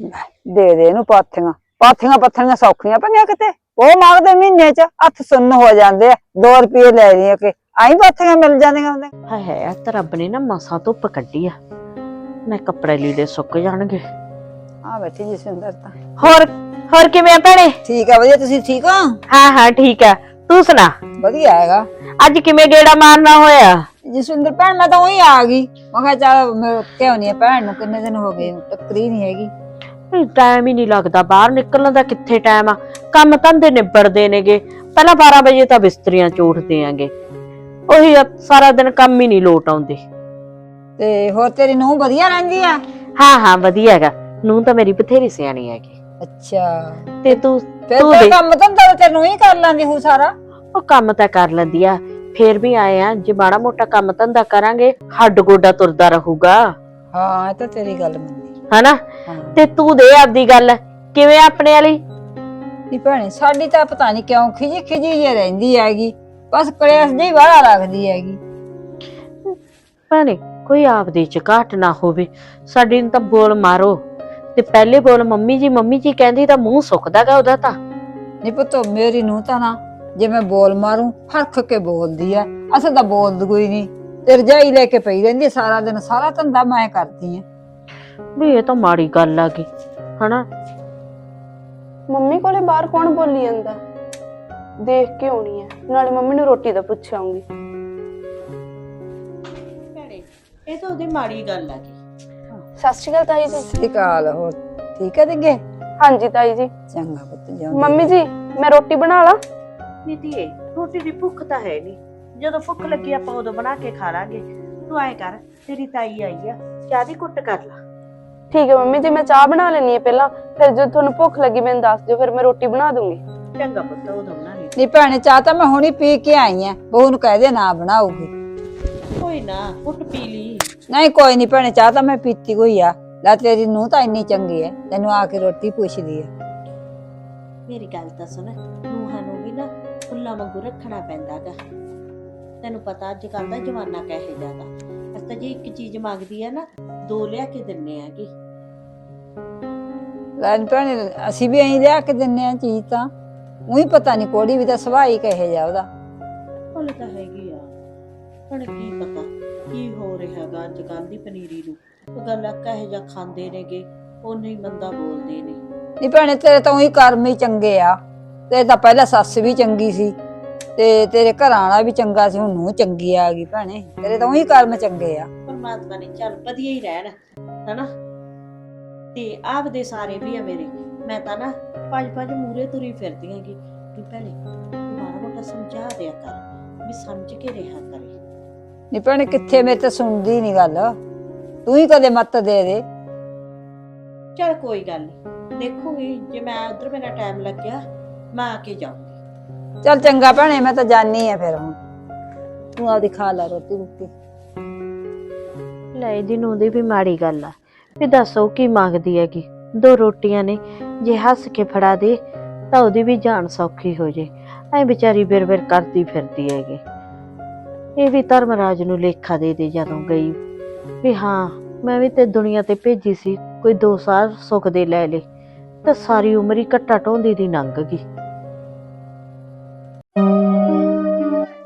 ਦੇ ਦੇ ਇਹਨੂੰ ਪਾਥੀਆਂ। ਪਾਥੀਆਂ ਪੱਥਣੀਆਂ ਸੌਖੀਆਂ ਪਈਆਂ ਕਿਤੇ। ਉਹ ਮੰਗਦੇ ਮਹੀਨੇ ਚ ਹੱਥ ਸੁੰਨ ਹੋ ਜਾਂਦੇ ਆ। 2 ਰੁਪਏ ਲੈ ਲਈ ਕਿ ਆਈ ਪਾਥੀਆਂ ਮਿਲ ਜਾਂਦੀਆਂ ਹੁੰਦੇ ਹਾਏ ਹਾਏ ਆ ਤਾਂ ਰੱਬ ਨੇ ਨਾ ਮਸਾਂ ਧੁੱਪ ਕੱਢੀ ਆ। ਮੈਂ ਕੱਪੜੇ ਲੀੜੇ ਸੁੱਕ ਜਾਣਗੇ। ਆ ਬੈਠੀ ਜਸਵਿੰਦਰ ਤਾਂ। ਹੋਰ ਹੋਰ ਕਿਵੇਂ ਆ ਭੈਣੇ? ਠੀਕ ਆ ਵਧੀਆ। ਤੁਸੀਂ ਠੀਕ ਹੋ? ਹਾਂ ਹਾਂ ਠੀਕ ਆ। ਤੂੰ ਸੁਣਾ? ਵਧੀਆ ਹੈਗਾ। ਅੱਜ ਕਿਵੇਂ ਗੇੜਾ ਮਾਰਨਾ ਹੋਇਆ? ਜਸਵਿੰਦਰ ਭੈਣ ਮੈਂ ਤਾਂ ਉਹੀ ਆ ਗਈ। ਮੈਂ ਕਿਹਾ ਚੱਲ ਮੈਂ ਕਿਉਂ ਨਹੀਂ ਭੈਣ ਨੂੰ। ਕਿੰਨੇ ਦਿਨ ਹੋ ਗਏ? ਟੱਕਰੀ ਨਹੀਂ ਹੈਗੀ। ਟਾਈਮ ਹੀ ਨਹੀਂ ਲੱਗਦਾ ਬਾਹਰ ਨਿਕਲਣ ਦਾ ਕਿੱਥੇ ਟਾਈਮ ਆ? ਕੰਮ ਧੰਦੇ ਨਿਬੜਦੇ ਨੇਗੇ। ਪਹਿਲਾਂ 12 ਵਜੇ ਤਾਂ ਬਿਸਤਰੀਆਂ ਚੋੜਦੇ ਆਂਗੇ। ਉਹੀ ਆ, ਸਾਰਾ ਦਿਨ ਕੰਮ ਹੀ ਨਹੀਂ ਲੋਟ ਆਉਂਦੇ। ਤੇ ਹੋਰ ਤੇਰੀ ਨੂੰ ਵਧੀਆ ਰਹਿੰਦੀ ਆ? ਹਾਂ ਹਾਂ ਵਧੀਆ ਹੈਗਾ। ਨੂੰ ਤਾਂ ਮੇਰੀ ਬਥੇਰੀ ਸਿਆਣੀ ਹੈਗੀ। ਅੱਛਾ। ਤੇ ਤੂੰ ਫਿਰ ਤੂੰ ਤੇ ਦੇ ਕੰਮ ਧੰਦਾ ਤਾਂ ਤੈਨੂੰ ਹੀ ਕਰ ਲੈਂਦੀ ਹੂੰ ਸਾਰਾ। ਉਹ ਕੰਮ ਤਾਂ ਕਰ ਲੈਂਦੀ ਆ। ਫੇਰ ਵੀ ਆਏ ਆ ਜੇ ਮਾੜਾ ਮੋਟਾ ਕੰਮ ਧੰਦਾ ਕਰਾਂਗੇ ਹੱਡ ਗੋਡਾ ਤੁਰਦਾ ਰਹੂਗਾ। ਹਾਂ ਇਹ ਤਾਂ ਤੇਰੀ ਗੱਲ ਮੰਨੀ ਹਨਾ? ਤੇ ਤੂੰ ਦੇ ਆਪਦੀ ਗੱਲ ਕਿਵੇਂ ਆਪਣੇ ਵਾਲੀ? ਨੀ ਭੈਣੇ ਸਾਡੀ ਤਾਂ ਪਤਾ ਨਹੀਂ ਕਿਉਂ ਖਿਜੀ ਖਿਜੀ ਜੇ ਰਹਿੰਦੀ ਹੈਗੀ। ਬਸ ਕਲੇਸ਼ ਜਿਹੀ ਵਾਲਾ ਰੱਖਦੀ ਹੈਗੀ। ਭੈਣੇ ਕੋਈ ਆਪਦੀ ਚ ਘਾਟ ਨਾ ਹੋਵੇ। ਸਾਡੀ ਨੂੰ ਤਾਂ ਬੋਲ ਮਾਰੋ। ਤੇ ਪਹਿਲੇ ਬੋਲ ਮੰਮੀ ਜੀ ਮੰਮੀ ਜੀ ਕਹਿੰਦੀ ਤਾਂ ਮੂੰਹ ਸੁੱਕਦਾਗਾ ਉਹਦਾ ਤਾਂ। ਨੀ ਪੁੱਤੋ ਮੇਰੀ ਨੂੰ ਤਾਂ ਨਾ ਜੇ ਮੈਂ ਬੋਲ ਮਾਰੂੰ ਹਰਖ ਕੇ ਬੋਲਦੀ ਆ ਅਸਾਂ ਤਾਂ ਬੋਲਦੀ ਕੋਈ ਨਹੀਂ ਤੇ ਰਜਾਈ ਲੈ ਕੇ ਪਈ ਰਹਿੰਦੀ ਆ ਸਾਰਾ ਦਿਨ ਸਾਰਾ ਧੰਦਾ ਮੈਂ ਕਰਦੀ ਆ ਵੀ ਇਹ ਤਾਂ ਮਾੜੀ ਗੱਲ ਆ ਗਈ ਹਨਾ? ਮੰਮੀ ਕੋਲੇ ਬਾਹਰ ਕੌਣ ਬੋਲੀ ਜਾਂਦਾ? ਦੇਖ ਕੇ ਆਉਣੀ ਹੈ ਨਾਲੇ ਮੰਮੀ ਨੂੰ ਰੋਟੀ ਦਾ ਪੁੱਛ ਆਉਂਗੀ। ਭੈਣੇ ਇਹ ਤਾਂ ਉਹਦੀ ਮਾੜੀ ਗੱਲ ਆ ਗਈ। ਸਤਿ ਸ਼੍ਰੀ ਅਕਾਲ ਤਾਈ ਜੀ। ਸਿਕਾਲ ਹੋਰ ਠੀਕ ਹੈ ਦਿਗੇ ਹਾਂਜੀ ਤਾਈ ਜੀ। ਚੰਗਾ ਪੁੱਤ ਜਿਉਂ ਮੰਮੀ ਜੀ ਮੈਂ ਰੋਟੀ ਬਣਾ ਲਾਂ? ਨੀਤੀਏ ਰੋਟੀ ਦੀ ਭੁੱਖ ਤਾਂ ਹੈ ਨਹੀਂ। ਜਦੋਂ ਭੁੱਖ ਲੱਗੀ ਆਪਾਂ ਉਦੋਂ ਬਣਾ ਕੇ ਖਾ ਲਾਂਗੇ। ਤੂੰ ਐ ਕਰ ਤੇਰੀ ਤਾਈ ਆਈ ਆ ਚਾਹ ਦੀ ਕੁੱਟ ਕਰ ਲਾ। ਠੀਕ ਹੈ ਮੰਮੀ ਜੀ ਮੈਂ ਚਾਹ ਬਣਾ ਲੈਣੀ ਹੈ ਪਹਿਲਾਂ ਫਿਰ ਜਦੋਂ ਤੁਹਾਨੂੰ ਭੁੱਖ ਲੱਗੀ ਮੈਨੂੰ ਦੱਸ ਦਿਓ ਫਿਰ ਮੈਂ ਰੋਟੀ ਬਣਾ ਦੂੰਗੀ। ਚੰਗਾ ਪੁੱਤ ਉਦੋਂ ਬਣਾ ਲਈ। ਨੀ ਭੈਣੇ ਚਾਹ ਤਾਂ ਮੈਂ ਹੁਣੀ ਪੀ ਕੇ ਆਈ ਆ ਬਹੂ ਨੂੰ ਕਹਿ ਦੇ ਨਾ ਬਣਾਉਗੀ ਕੋਈ ਨਾ ਕੁੱਟ ਪੀ ਲਈ। ਨਹੀਂ ਕੋਈ ਨਹੀਂ ਭੈਣੇ ਚਾਹ ਤਾਂ ਮੈਂ ਪੀਤੀ ਹੋਈ ਆ। ਲੈ ਤੇਰੀ ਨੂੰ ਤਾਂ ਇੰਨੀ ਚੰਗੀ ਹੈ ਤੈਨੂੰ ਆ ਕੇ ਰੋਟੀ ਪੁੱਛਦੀ ਆ। ਮੇਰੀ ਗੱਲ ਤਾਂ ਸੁਣ ਨੂੰਹਾਂ ਨੂੰ ਵੀ ਨਾ ਫੁੱਲਾਂ ਵਾਂਗੂ ਰੱਖਣਾ ਪੈਂਦਾਗਾ। ਤੈਨੂੰ ਪਤਾ ਅੱਜ ਕੱਲ ਦਾ ਜਮਾਨਾ ਕਹੇ ਜਾਦਾ ਅਸ ਤਾਂ ਜੇ ਇੱਕ ਚੀਜ਼ ਮੰਗਦੀ ਆ ਨਾ ਦੋ ਲਿਆ ਕੇ ਦਿੰਨੇ ਆਗੇ ਲੈ ਨੀ ਭੈਣੇ ਅਸੀਂ ਵੀ ਐਂ ਲਿਆ ਕੇ ਦਿੰਨੇ ਆ ਚੀਜ਼ ਤਾਂ। ਉਹੀ ਪਤਾ ਨਹੀਂ ਕੋੜੀ ਵੀ ਤਾਂ ਸਵਾਈ ਕਹੇ ਜਾ ਉਹਦਾ। ਭੁੱਲ ਤਾਂ ਹੈਗੀ ਆ। ਹੁਣ ਕੀ ਪਤਾ ਕੀ ਹੋ ਰਿਹਾਗਾ ਅੱਜ ਕੱਲ ਦੀ ਪਨੀਰੀ ਨੂੰ। ਉਹ ਗੱਲ ਕਹੇ ਜਾ ਖਾਂਦੇ ਨੇਗੇ ਉਹ ਨਹੀਂ ਮੰਦਾ ਬੋਲਦੇ ਨੇ। ਨੀ ਭੈਣੇ ਤੇਰੇ ਤਾਂ ਉਹੀ ਕਰਮ ਹੀ ਚੰਗੇ ਆ। ਤੇ ਤਾਂ ਪਹਿਲਾਂ ਸੱਸ ਵੀ ਚੰਗੀ ਸੀ ਤੇ ਤੇਰੇ ਘਰ ਆਣਾ ਵੀ ਚੰਗਾ ਸੀ ਹੁਣ ਨੂੰ ਚੰਗੀ ਆ ਗਈ ਭੈਣੇ। ਤੇਰੇ ਤਾਂ ਉਹੀ ਕਰਮ ਚੰਗੇ ਆ। ਪਰਮਾਤਮਾ ਨੇ ਚੱਲ ਵਧੀਆ ਹੀ ਰਹਿਣ ਹਨਾ? ਤੇ ਆਪਦੇ ਸਾਰੇ ਵੀ ਆ ਮੇਰੇ। ਮੈਂ ਤਾਂ ਨਾ ਪੰਜ ਪੰਜ ਮੂਰੇ ਤੁਰੀ ਫਿਰਦੀ ਆਂਗੀ ਕਿ ਭੈਣੇ ਤੂੰ ਮਾੜਾ ਮੋਟਾ ਸਮਝਾ ਦਿਆ ਕਰ ਵੀ ਸਮਝ ਕੇ ਰਿਹਾ ਕਰੇ। ਨੀ ਭੈਣੇ ਕਿੱਥੇ ਮੇਰੇ ਤੇ ਸੁਣਦੀ ਨਹੀਂ ਗੱਲ? ਤੂੰ ਹੀ ਕਦੇ ਮੱਤ ਦੇ ਦੇ। ਚੱਲ ਕੋਈ ਗੱਲ ਨਹੀਂ ਦੇਖੂਗੀ ਜੇ ਮੈਂ ਉਧਰ ਮੇਰਾ ਟਾਈਮ ਲੱਗਿਆ ਮੈਂ ਆ ਕੇ ਜਾਊਂਗੀ। ਚੱਲ ਚੰਗਾ ਭੈਣੇ ਮੈਂ ਤਾਂ ਜਾਣੀ ਆ ਫਿਰ ਹੁਣ। ਤੂੰ ਆਪਦੀ ਖਾ ਲੈ ਰੋਟੀ ਰੋਟੀ ਲੈ ਇਹਦੀ ਨੂੰ ਦੀ ਵੀ ਮਾੜੀ ਗੱਲ ਆ। ਵੀ ਦੱਸੋ ਕੀ ਮੰਗਦੀ ਹੈਗੀ? ਦੋ ਰੋਟੀਆਂ ਨੇ, ਜੇ ਹੱਸ ਕੇ ਫੜਾ ਦੇ, ਤਾਂ ਉਹਦੀ ਵੀ ਜਾਨ ਸੌਖੀ ਹੋ ਜੇ। ਐ ਵਿਚਾਰੀ ਬਿਰ-ਬਿਰ ਕਰਦੀ ਫਿਰਦੀ ਹੈਗੀ। ਇਹ ਵੀ ਧਰਮਰਾਜ ਨੂੰ ਲੇਖਾ ਦੇ ਦੇ ਜਦੋਂ ਗਈ। ਵੀ ਹਾਂ, ਮੈਂ ਵੀ ਤੇ ਦੁਨੀਆ ਤੇ ਭੇਜੀ ਸੀ, ਕੋਈ ਦੋ ਸਾਲ ਸੁੱਖ ਦੇ ਲੈ ਲੇ, ਤਾਂ ਸਾਰੀ ਉਮਰ ਹੀ ਘੱਟਾ ਢੋਂਦੀ ਦੀ ਲੰਘ ਗਈ।